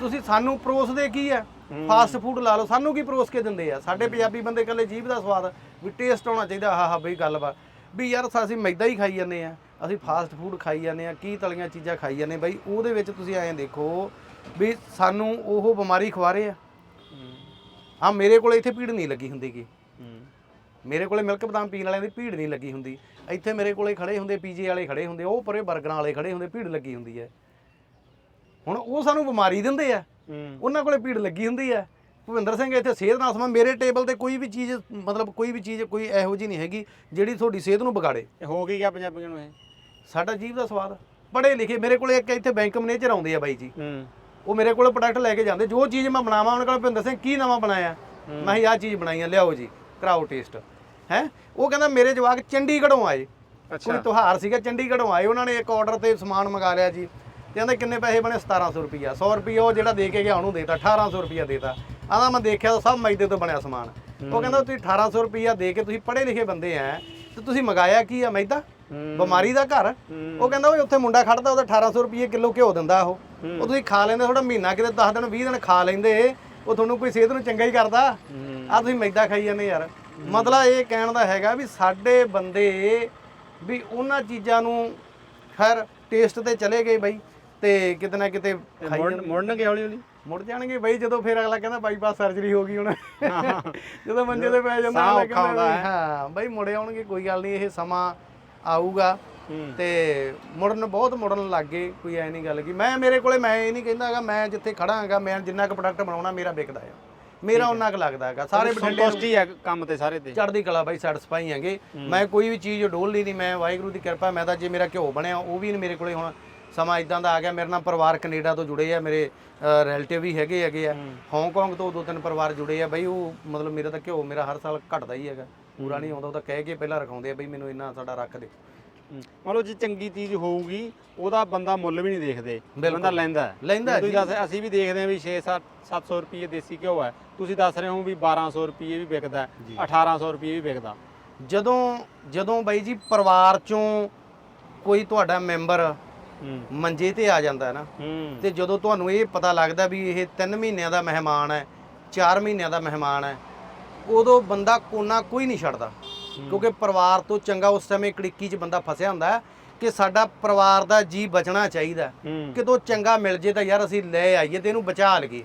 ਤੁਸੀਂ ਸਾਨੂੰ ਪਰੋਸਦੇ ਕੀ ਆ ਫਾਸਟ ਫੂਡ ਲਾ ਲਓ। ਸਾਨੂੰ ਕੀ ਪਰੋਸ ਕੇ ਦਿੰਦੇ ਆ? ਸਾਡੇ ਪੰਜਾਬੀ ਬੰਦੇ ਇਕੱਲੇ ਜੀਭ ਦਾ ਸਵਾਦ ਵੀ ਟੇਸਟ ਹੋਣਾ ਚਾਹੀਦਾ। ਆਹ ਹਾ ਬਈ ਗੱਲ ਵਾ। ਵੀ ਯਾਰ ਅਸੀਂ ਮੈਦਾ ਹੀ ਖਾਈ ਜਾਂਦੇ ਆ। ਅਸੀਂ ਫਾਸਟ ਫੂਡ ਖਾਈ ਜਾਂਦੇ ਆ। ਕੀ ਤਲੀਆਂ ਚੀਜ਼ਾਂ ਖਾਈ ਜਾਂਦੇ ਬਈ ਉਹਦੇ ਵਿੱਚ ਤੁਸੀਂ ਐਂ ਦੇਖੋ ਵੀ ਸਾਨੂੰ ਉਹ ਬਿਮਾਰੀ ਖਵਾਰੇ ਆ। ਆ ਮੇਰੇ ਕੋਲੇ ਇੱਥੇ ਭੀੜ ਨਹੀਂ ਲੱਗੀ ਹੁੰਦੀ ਹੂੰ ਮੇਰੇ ਕੋਲੇ ਮਿਲਕ ਬਦਾਮ ਪੀਣ ਵਾਲਿਆਂ ਦੀ ਭੀੜ ਨਹੀਂ ਲੱਗੀ ਹੁੰਦੀ। ਇੱਥੇ ਮੇਰੇ ਕੋਲੇ ਖੜੇ ਹੁੰਦੇ ਪੀਜੇ ਵਾਲੇ ਖੜੇ ਹੁੰਦੇ ਉਹ ਪਰੇ 버ਗਰਾਂ ਵਾਲੇ ਖੜੇ ਹੁੰਦੇ ਭੀੜ ਲੱਗੀ ਹੁੰਦੀ ਹੈ। ਹੁਣ ਉਹ ਸਾਨੂੰ ਬਿਮਾਰੀ ਦਿੰਦੇ ਆ। ਉਹਨਾਂ ਕੋਲੇ ਭੀੜ ਲੱਗੀ ਹੁੰਦੀ ਹੈ। ਭੁਪਿੰਦਰ ਸਿੰਘ ਇੱਥੇ ਸਿਹਤ ਨਾਲ ਸਮਾਂ ਮੇਰੇ ਟੇਬਲ ਤੇ ਕੋਈ ਵੀ ਚੀਜ਼ ਮਤਲਬ ਕੋਈ ਵੀ ਚੀਜ਼ ਕੋਈ ਇਹੋ ਜੀ ਨਹੀਂ ਹੈਗੀ ਜਿਹੜੀ ਤੁਹਾਡੀ ਸਿਹਤ ਨੂੰ ਵਿਗਾੜੇ। ਇਹ ਹੋ ਕੀ ਗਿਆ ਪੰਜਾਬੀਆਂ ਨੂੰ ਇਹ? ਸਾਡਾ ਜੀਵ ਦਾ ਸਵਾਦ। ਪੜ੍ਹੇ ਲਿਖੇ ਮੇਰੇ ਕੋਲੇ ਇੱਕ ਇੱਥੇ ਬੈਂਕ ਮੈਨੇਜਰ ਆਉਂਦੇ ਆ ਬਾਈ ਜੀ। ਉਹ ਮੇਰੇ ਕੋਲ ਪ੍ਰੋਡਕਟ ਲੈ ਕੇ ਜਾਂਦੇ। ਜੋ ਚੀਜ਼ ਮੈਂ ਬਣਾਵਾਂ ਉਹਨਾਂ ਕੋਲ ਭੁਪਿੰਦਰ ਸਿੰਘ ਕੀ ਨਵਾਂ ਬਣਾਇਆ? ਮੈਂ ਆਹ ਚੀਜ਼ ਬਣਾਈ ਆ ਲਿਆਓ ਜੀ। ਕਰਾਓ ਟੇਸਟ ਹੈ? ਉਹ ਕਹਿੰਦਾ ਮੇਰੇ ਜਵਾਕ ਚੰਡੀਗੜ੍ਹੋਂ ਆਏ। ਕੋਈ ਅੱਛਾ ਤਿਉਹਾਰ ਸੀਗਾ ਚੰਡੀਗੜ੍ਹੋਂ ਆਏ ਉਹਨਾਂ ਨੇ ਇੱਕ ਆਰਡਰ ਤੇ ਸਮਾਨ ਮੰਗਾ ਲਿਆ ਜੀ। ਤੇ ਕਹਿੰਦੇ ਕਿੰਨੇ ਪੈਸੇ ਬਣੇ? 1700 ਰੁਪਿਆ 100 ਰੁਪਿਆ ਉਹ ਜਿਹੜਾ ਦੇ ਕੇ ਗਿਆ ਉਹਨੂੰ ਦੇਤਾ 1800 ਰੁਪਿਆ ਦੇਤਾ। ਆਂਦਾ ਮੈਂ ਦੇਖਿਆ ਤਾਂ ਸਭ ਮੈਦੇ ਤੋਂ ਬਣਿਆ ਸਮਾਨ। ਉਹ ਕਹਿੰਦਾ ਤੁਸੀਂ 1800 ਰੁਪਿਆ ਦੇ ਕੇ ਤੁਸੀਂ ਪੜ੍ਹੇ ਲਿਖੇ ਬੰਦੇ ਆ ਤੇ ਤੁਸੀਂ ਮੰਗਾਇਆ ਕੀ ਆ ਮੈਦਾ? ਬਿਮਾਰੀ ਦਾ ਘਰ। ਉਹ ਕਹਿੰਦਾ ਓਏ ਉੱਥੇ ਮੁੰਡਾ ਖੜਦਾ ਉਹਦਾ 1800 ਰੁਪਏ ਕਿਲੋ ਘਿਓ ਦਿੰਦਾ ਉਹ। ਉਹ ਤੁਸੀਂ ਖਾ ਲੈਂਦੇ ਥੋੜਾ ਮਹੀਨਾ ਕਿਤੇ 10 ਦਿਨ 20 ਦਿਨ ਖਾ ਲੈਂਦੇ ਉਹ ਤੁਹਾਨੂੰ ਕੋਈ ਸਿਹਤ ਨੂੰ ਚੰਗਾ ਹੀ ਕਰਦਾ। ਆ ਤੁਸੀਂ ਮੈਦਾ ਖਾਈ ਜਾਂਦੇ ਯਾਰ। ਮਤਲਬ ਇਹ ਕਹਿਣ ਦਾ ਹੈਗਾ ਵੀ ਸਾਡੇ ਬੰਦੇ ਵੀ ਉਹਨਾਂ ਚੀਜ਼ਾਂ ਨੂੰ ਖੈਰ ਟੇਸਟ ਤੇ ਚਲੇ ਗਏ ਬਈ ਤੇ ਕਿਤੇ ਨਾ ਕਿਤੇ। ਮੁੜਨਗੇ ਹੌਲੀ ਹੌਲੀ? ਮੁੜ ਜਾਣਗੇ ਬਈ ਜਦੋਂ ਫਿਰ ਅਗਲਾ ਕਹਿੰਦਾ ਬਾਈਪਾਸ ਸਰਜਰੀ ਹੋ ਗਈ ਹੁਣ। ਜਦੋਂ ਮੰਜੇ ਤੇ ਪੈ ਜਾਂਦਾ। ਹਾਂ ਬਈ ਮੁੜੇ ਆਉਣਗੇ ਕੋਈ ਗੱਲ ਨਹੀਂ ਇਹ ਸਮਾਂ ਆਊਗਾ ਹੂੰ। ਤੇ ਮੁੜਨ ਬਹੁਤ ਮੁੜਨ ਲੱਗ ਗਏ ਕੋਈ ਐ ਨਹੀਂ ਗੱਲ ਕੀ ਮੈਂ ਮੇਰੇ ਕੋਲੇ ਮੈਂ ਇਹ ਨਹੀਂ ਕਹਿੰਦਾ ਹੈਗਾ ਮੈਂ ਜਿੱਥੇ ਖੜਾ ਹੈਗਾ ਮੈਂ ਜਿੰਨਾ ਕੁ ਪ੍ਰੋਡਕਟ ਬਣਾਉਣਾ ਮੇਰਾ ਵਿਕਦਾ ਆ। ਮੇਰਾ ਉਹਨਾਂ ਕੁ ਲੱਗਦਾ ਹੈਗਾ ਸਾਰੇ ਬਠਿੰਡੇ ਸੰਤੁਸ਼ਟੀ ਹੈ ਕੰਮ ਤੇ ਸਾਰੇ ਤੇ। ਚੜ੍ਹਦੀ ਕਲਾ ਬਾਈ ਸੈਟੀਸਫਾਈ ਹੈਗੇ। ਮੈਂ ਕੋਈ ਵੀ ਚੀਜ਼ ਡੋਲਦੀ ਨਹੀਂ ਮੈਂ ਵਾਹਿਗੁਰੂ ਦੀ ਕਿਰਪਾ ਮੈਂ ਤਾਂ ਜੇ ਮੇਰਾ ਘਿਓ ਬਣਿਆ ਉਹ ਵੀ ਨੀ ਮੇਰੇ ਕੋਲੇ ਹੁਣ ਸਮਾਂ ਇਦਾਂ ਦਾ ਆ ਗਿਆ ਮੇਰੇ ਨਾਲ ਪਰਿਵਾਰ ਕੈਨੇਡਾ ਤੋਂ ਜੁੜੇ ਆ ਮੇਰੇ ਰਿਲੇਟਿਵ ਵੀ ਹੈਗੇ ਹੈਗੇ ਆ। ਹਾਂਗਕਾਂਗ ਤੋਂ ਦੋ ਤਿੰਨ ਪਰਿਵਾਰ ਜੁੜੇ ਆ ਬਈ ਉਹ ਮਤਲਬ ਮੇਰਾ ਤਾਂ ਘਿਓ ਮੇਰਾ ਹਰ ਸਾਲ ਘਟਦਾ ਹੀ ਹੈਗਾ। ਪੂਰਾ ਨਹੀਂ ਆਉਂਦਾ ਉਹ ਤਾਂ ਕਹਿ ਕੇ ਪਹਿਲਾਂ ਰਖਾਉਂਦੇ ਆ ਬਈ ਮੈਨੂੰ ਇੰਨਾ ਸਾਡਾ ਰੱਖ ਦੇ। ਮੰਨ ਲਓ ਜੇ ਚੰਗੀ ਚੀਜ਼ ਹੋਊਗੀ ਉਹਦਾ ਬੰਦਾ ਮੁੱਲ ਵੀ ਨਹੀਂ ਦੇਖਦੇ। ਬੰਦਾ ਲੈਂਦਾ ਹੈ। ਲੈਂਦਾ ਹੈ ਤੁਸੀਂ ਦੱਸ ਅਸੀਂ ਵੀ ਦੇਖਦੇ ਹਾਂ ਵੀ 6 7 700 ਰੁਪਏ ਦੇਸੀ ਘਿਓ ਹੈ। ਤੁਸੀਂ ਦੱਸ ਰਹੇ ਹੋ ਵੀ 1200 ਰੁਪਏ ਵੀ ਵਿਕਦਾ ਹੈ, 1800 ਰੁਪਏ ਵੀ ਵਿਕਦਾ। ਜਦੋਂ ਜਦੋਂ ਬਾਈ ਜੀ ਪਰਿਵਾਰ ਚੋਂ ਕੋਈ ਤੁਹਾਡਾ ਮੈਂਬਰ ਹੂੰ। ਮੰਜੇ ਤੇ ਆ ਜਾਂਦਾ ਹੈ ਨਾ ਹੂੰ। ਤੇ ਜਦੋਂ ਤੁਹਾਨੂੰ ਇਹ ਪਤਾ ਲੱਗਦਾ ਵੀ ਇਹ 3 ਮਹੀਨਿਆਂ ਦਾ ਮਹਿਮਾਨ ਹੈ 4 ਮਹੀਨਿਆਂ ਦਾ ਮਹਿਮਾਨ ਹੈ ਉਦੋਂ ਬੰਦਾ ਕੋਨਾ ਕੋਈ ਨਹੀਂ ਛੱਡਦਾ। ਕਿਉਂਕਿ ਪਰਿਵਾਰ ਤੋਂ ਚੰਗਾ ਉਸ ਸਮੇਂ ਕੜਿੱਕੀ 'ਚ ਬੰਦਾ ਫਸਿਆ ਹੁੰਦਾ ਹੈ ਕਿ ਸਾਡਾ ਪਰਿਵਾਰ ਦਾ ਜੀ ਬਚਣਾ ਚਾਹੀਦਾ। ਹੂੰ। ਕਿਤੋਂ ਚੰਗਾ ਮਿਲ ਜੇ ਤਾਂ ਯਾਰ ਅਸੀਂ ਲੈ ਆਈਏ ਤੇ ਇਹਨੂੰ ਬਚਾ ਲਈਏ।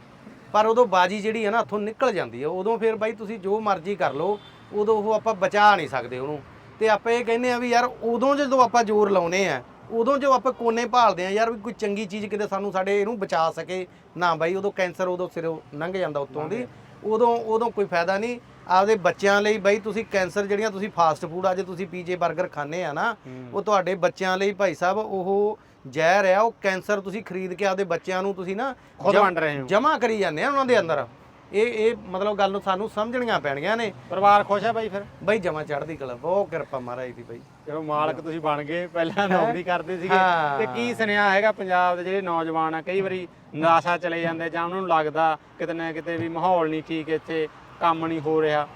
ਪਰ ਉਦੋਂ ਬਾਜੀ ਜਿਹੜੀ ਹੈ ਨਾ ਹੱਥੋਂ ਨਿਕਲ ਜਾਂਦੀ ਹੈ। ਉਦੋਂ ਫਿਰ ਬਾਈ ਤੁਸੀਂ ਜੋ ਮਰਜ਼ੀ ਕਰ ਲਓ ਉਦੋਂ ਉਹ ਆਪਾਂ ਬਚਾ ਨਹੀਂ ਸਕਦੇ ਉਹਨੂੰ। ਤੇ ਆਪਾਂ ਇਹ ਕਹਿੰਦੇ ਆ ਵੀ ਯਾਰ ਉਦੋਂ ਜਦੋਂ ਆਪਾਂ ਜ਼ੋਰ ਲਾਉਨੇ ਆ ਉਦੋਂ ਜੋ ਆਪਾਂ ਕੋਨੇ ਭਾਲਦੇ ਆ ਯਾਰ ਵੀ ਕੋਈ ਚੰਗੀ ਚੀਜ਼ ਕਿਤੇ ਸਾਨੂੰ ਸਾਡੇ ਇਹਨੂੰ ਬਚਾ ਸਕੇ। ਨਾ ਬਾਈ ਉਦੋਂ ਕੈਂਸਰ ਉਦੋਂ ਸਿਰੋਂ ਲੰਘ ਜਾਂਦਾ ਉੱਤੋਂ ਦੀ। ਉਦੋਂ ਉਦੋਂ ਕੋਈ ਫਾਇਦਾ ਨਹੀਂ। ਆਪਦੇ ਬੱਚਿਆਂ ਲਈ ਬਾਈ ਤੁਸੀਂ ਕੈਂਸਰ ਜਿਹੜੀਆਂ ਤੁਸੀਂ ਫਾਸਟ ਫੂਡ ਅੱਜ ਤੁਸੀਂ ਪੀਜੇ 버ਗਰ ਖਾਣੇ ਆ ਨਾ ਉਹ ਤੁਹਾਡੇ ਬੱਚਿਆਂ ਲਈ ਭਾਈ ਸਾਹਿਬ ਉਹ ਜ਼ਹਿਰ ਆ ਉਹ ਕੈਂਸਰ ਤੁਸੀਂ ਖਰੀਦ ਕੇ ਆਪਦੇ ਬੱਚਿਆਂ ਨੂੰ ਤੁਸੀਂ ਨਾ ਖੁਦ ਵੰਡ ਰਹੇ ਹੋ। ਜਮਾ ਕਰੀ ਜਾਂਦੇ ਆ ਉਹਨਾਂ ਦੇ ਅੰਦਰ। ਇਹ ਇਹ ਮਤਲਬ ਗੱਲ ਨੂੰ ਸਾਨੂੰ ਸਮਝਣੀਆਂ ਪੈਣੀਆਂ ਨੇ। ਪਰਿਵਾਰ ਖੁਸ਼ ਹੈ ਬਾਈ ਫਿਰ? ਬਾਈ ਜਮਾ ਚੜ੍ਹਦੀ ਕਲਾ ਬਹੁਤ ਕਿਰਪਾ ਮਹਾਰਾਜ ਦੀ ਬਾਈ। ਚਲੋ ਮਾਲਕ ਤੁਸੀਂ ਬਣ ਗਏ ਪਹਿਲਾਂ ਨੌਕਰੀ ਕਰਦੇ ਸੀਗੇ। ਤੇ ਕੀ ਸੁਨੇਹਾ ਹੈਗਾ ਪੰਜਾਬ ਦੇ ਜਿਹੜੇ ਨੌਜਵਾਨ ਆ? ਕਈ ਵਾਰੀ ਨਿਰਾਸ਼ਾ ਚਲੇ ਜਾਂਦੇ ਜਾਂ ਉਹਨਾਂ ਨੂੰ ਲੱਗਦਾ ਕਿਤੇ ਨਾ ਕਿਤੇ ਵੀ ਮਾਹੌਲ ਨਹੀਂ ਠੀਕ ਇੱਥੇ। ਕੰਮ ਨਹੀਂ ਹੋ ਰਿਹਾ।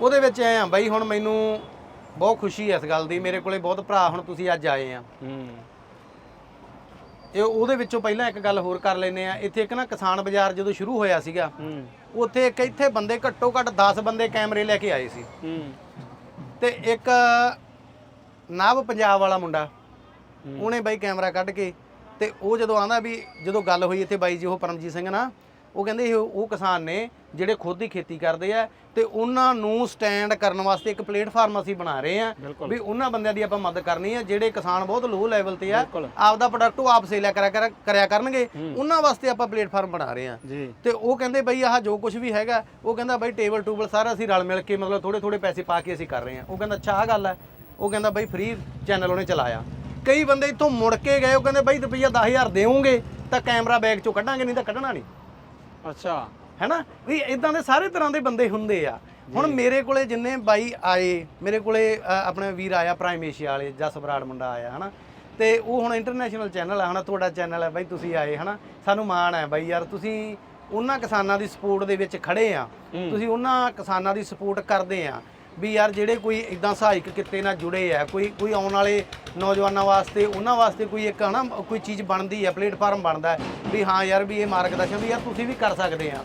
ਉਹਦੇ ਵਿੱਚ ਐ ਆ ਬਾਈ ਹੁਣ ਮੈਨੂੰ ਬਹੁਤ ਖੁਸ਼ੀ ਐ ਇਸ ਗੱਲ ਦੀ। ਮੇਰੇ ਕੋਲੇ ਬਹੁਤ ਭਰਾ ਹੁਣ ਤੁਸੀਂ ਅੱਜ ਆਏ ਆ। ਹੂੰ। ਇਹ ਉਹਦੇ ਵਿੱਚੋਂ ਪਹਿਲਾਂ ਇੱਕ ਗੱਲ ਹੋਰ ਕਰ ਲੈਨੇ ਆ। ਇੱਥੇ ਇੱਕ ਨਾ ਕਿਸਾਨ ਬਾਜ਼ਾਰ ਜਦੋਂ ਸ਼ੁਰੂ ਹੋਇਆ ਸੀਗਾ ਹੂੰ। ਉੱਥੇ ਇੱਕ ਇੱਥੇ ਬੰਦੇ ਘੱਟੋ ਘੱਟ 10 ਬੰਦੇ ਕੈਮਰੇ ਲੈ ਕੇ ਆਏ ਸੀ। ਹੂੰ। ਤੇ ਇੱਕ ਨਵ ਪੰਜਾਬ ਵਾਲਾ ਮੁੰਡਾ ਉਹਨੇ ਬਾਈ ਕੈਮਰਾ ਕੱਢ ਕੇ ਤੇ ਉਹ ਜਦੋਂ ਆਂਦਾ ਵੀ ਜਦੋਂ ਗੱਲ ਹੋਈ ਇੱਥੇ ਬਾਈ ਜੀ ਉਹ ਪਰਮਜੀਤ ਸਿੰਘ ਨਾ ਉਹ ਕਹਿੰਦੇ ਇਹ ਉਹ ਕਿਸਾਨ ਨੇ ਜਿਹੜੇ ਖੁਦ ਹੀ ਖੇਤੀ ਕਰਦੇ ਆ ਤੇ ਉਹਨਾਂ ਨੂੰ ਸਟੈਂਡ ਕਰਨ ਵਾਸਤੇ ਇੱਕ ਪਲੇਟਫਾਰਮ ਅਸੀਂ ਬਣਾ ਰਹੇ ਆ ਵੀ ਉਹਨਾਂ ਬੰਦਿਆਂ ਦੀ ਆਪਾਂ ਮਦਦ ਕਰਨੀ ਆ ਜਿਹੜੇ ਕਿਸਾਨ ਬਹੁਤ ਲੋ ਲੈਵਲ ਤੇ ਆ ਆਪਦਾ ਪ੍ਰੋਡਕਟ ਉਹ ਆਪ ਸੇਲਿਆ ਕਰਿਆ ਕਰਿਆ- ਕਰਨਗੇ। ਉਹਨਾਂ ਵਾਸਤੇ ਆਪਾਂ ਪਲੇਟਫਾਰਮ ਬਣਾ ਰਹੇ ਆ। ਤੇ ਉਹ ਕਹਿੰਦੇ ਬਈ ਆਹ ਜੋ ਕੁਝ ਵੀ ਹੈਗਾ ਉਹ ਕਹਿੰਦਾ ਬਈ ਟੇਬਲ ਟੂਬਲ ਸਾਰਾ ਅਸੀਂ ਰਲ ਮਿਲ ਕੇ ਮਤਲਬ ਥੋੜੇ ਥੋੜੇ ਪੈਸੇ ਪਾ ਕੇ ਅਸੀਂ ਕਰ ਰਹੇ ਹਾਂ ਉਹ ਕਹਿੰਦਾ ਅੱਛਾ ਆਹ ਗੱਲ ਹੈ ਉਹ ਕਹਿੰਦਾ ਬਾਈ ਫ੍ਰੀ ਚੈਨਲ ਉਹਨੇ ਚਲਾਇਆ। ਕਈ ਬੰਦੇ ਇੱਥੋਂ ਮੁੜ ਕੇ ਗਏ ਉਹ ਕਹਿੰਦੇ ਬਾਈ ਰੁਪਈਆ 10000 ਦੇਵੋਗੇ ਤਾਂ ਕੈਮਰਾ ਬੈਗ ਚੋਂ ਕੱਢਾਂਗੇ ਨਹੀਂ ਤਾਂ ਕੱਢਣਾ ਨਹੀਂ। ਅੱਛਾ। ਹੈਨਾ? ਵੀ ਇਦਾਂ ਦੇ ਸਾਰੇ ਤਰ੍ਹਾਂ ਦੇ ਬੰਦੇ ਹੁੰਦੇ ਆ। ਹੁਣ ਮੇਰੇ ਕੋਲੇ ਜਿੰਨੇ ਬਾਈ ਆਏ ਮੇਰੇ ਕੋਲੇ ਆਪਣੇ ਵੀਰ ਆਇਆ ਪ੍ਰਾਈਮ ਏਸ਼ੀਆ ਵਾਲੇ ਜਸ ਬਰਾੜ ਮੁੰਡਾ ਆਇਆ ਹਨਾ? ਤੇ ਉਹ ਹੁਣ ਇੰਟਰਨੈਸ਼ਨਲ ਚੈਨਲ ਆ ਹਨਾ? ਤੁਹਾਡਾ ਚੈਨਲ ਹੈ ਬਾਈ ਤੁਸੀਂ ਆਏ ਹਨਾ? ਸਾਨੂੰ ਮਾਣ ਹੈ ਬਾਈ ਯਾਰ ਤੁਸੀਂ ਉਹਨਾਂ ਕਿਸਾਨਾਂ ਦੀ ਸਪੋਰਟ ਦੇ ਵਿੱਚ ਖੜੇ ਆ। ਤੁਸੀਂ ਉਹਨਾਂ ਕਿਸਾਨਾਂ ਦੀ ਸਪੋਰਟ ਕਰਦੇ ਆ। ਵੀ ਯਾਰ ਜਿਹੜੇ ਕੋਈ ਇਦਾਂ ਸਹਾਇਕ ਕਿੱਤੇ ਨਾਲ ਜੁੜੇ ਆ, ਕੋਈ ਕੋਈ ਆਉਣ ਵਾਲੇ ਨੌਜਵਾਨਾਂ ਵਾਸਤੇ, ਉਹਨਾਂ ਵਾਸਤੇ ਕੋਈ ਇੱਕ ਹਨਾ, ਕੋਈ ਚੀਜ਼ ਬਣਦੀ ਹੈ ਪਲੇਟਫਾਰਮ ਬਣਦਾ ਵੀ ਹਾਂ ਯਾਰ ਵੀ ਇਹ ਮਾਰਗਦਰਸ਼ਨ ਵੀ ਯਾਰ ਤੁਸੀਂ ਵੀ ਕਰ ਸਕਦੇ ਆ।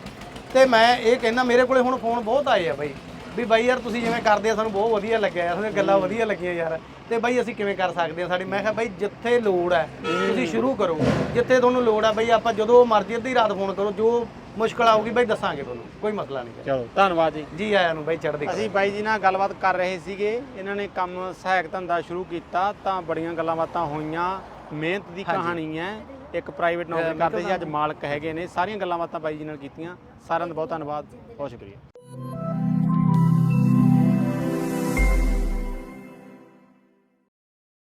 ਤੇ ਮੈਂ ਇਹ ਕਹਿੰਦਾ ਮੇਰੇ ਕੋਲੇ ਹੁਣ ਫੋਨ ਬਹੁਤ ਆਏ ਆ ਬਾਈ, ਵੀ ਬਾਈ ਯਾਰ ਤੁਸੀਂ ਜਿਵੇਂ ਕਰਦੇ ਆ, ਸਾਨੂੰ ਬਹੁਤ ਵਧੀਆ ਲੱਗਿਆ ਯਾਰ ਤੁਹਾਨੂੰ ਗੱਲਾਂ ਵਧੀਆ ਲੱਗੀਆਂ ਯਾਰ। ਤੇ ਬਾਈ ਅਸੀਂ ਕਿਵੇਂ ਕਰ ਸਕਦੇ ਆ ਸਾਡੀ? ਮੈਂ ਕਿਹਾ ਬਾਈ ਜਿੱਥੇ ਲੋੜ ਹੈ, ਤੁਸੀਂ ਸ਼ੁਰੂ ਕਰੋ। ਜਿੱਥੇ ਤੁਹਾਨੂੰ ਲੋੜ ਹੈ ਬਾਈ, ਆਪਾਂ ਜਦੋਂ ਮਰਜ਼ੀ ਅੱਧੀ ਰਾਤ ਫੋਨ ਕਰੋ, ਜੋ ਮੁਸ਼ਕਲ ਆਊਗੀ ਬਾਈ ਦੱਸਾਂਗੇ ਤੁਹਾਨੂੰ। ਕੋਈ ਮਸਲਾ ਨਹੀਂ ਚਲੋ ਧੰਨਵਾਦ ਜੀ। ਜੀ ਆਇਆਂ ਨੂੰ ਬਾਈ ਚੜ੍ਹਦੀ ਕਲਾ। ਅਸੀਂ ਬਾਈ ਜੀ ਨਾਲ ਗੱਲਬਾਤ ਕਰ ਰਹੇ ਸੀਗੇ। ਇਹਨਾਂ ਨੇ ਕੰਮ ਸਹਾਇਕ ਧੰਦਾ ਸ਼ੁਰੂ ਕੀਤਾ ਤਾਂ ਬੜੀਆਂ ਗੱਲਾਂ ਬਾਤਾਂ ਹੋਈਆਂ। ਮਿਹਨਤ ਦੀ ਕਹਾਣੀ ਹੈ। ਇੱਕ ਪ੍ਰਾਈਵੇਟ ਨੌਕਰੀ ਕਰਦੇ ਸੀ ਅੱਜ ਮਾਲਕ ਹੈਗੇ ਨੇ। ਸਾਰੀਆਂ ਗੱਲਾਂ ਬਾਤਾਂ ਬਾਈ ਜੀ ਨਾਲ ਕੀਤੀਆਂ। ਸਾਰਿਆਂ ਦਾ ਬਹੁਤ ਧੰਨਵਾਦ। ਬਹੁਤ ਸ਼ੁਕਰੀਆ।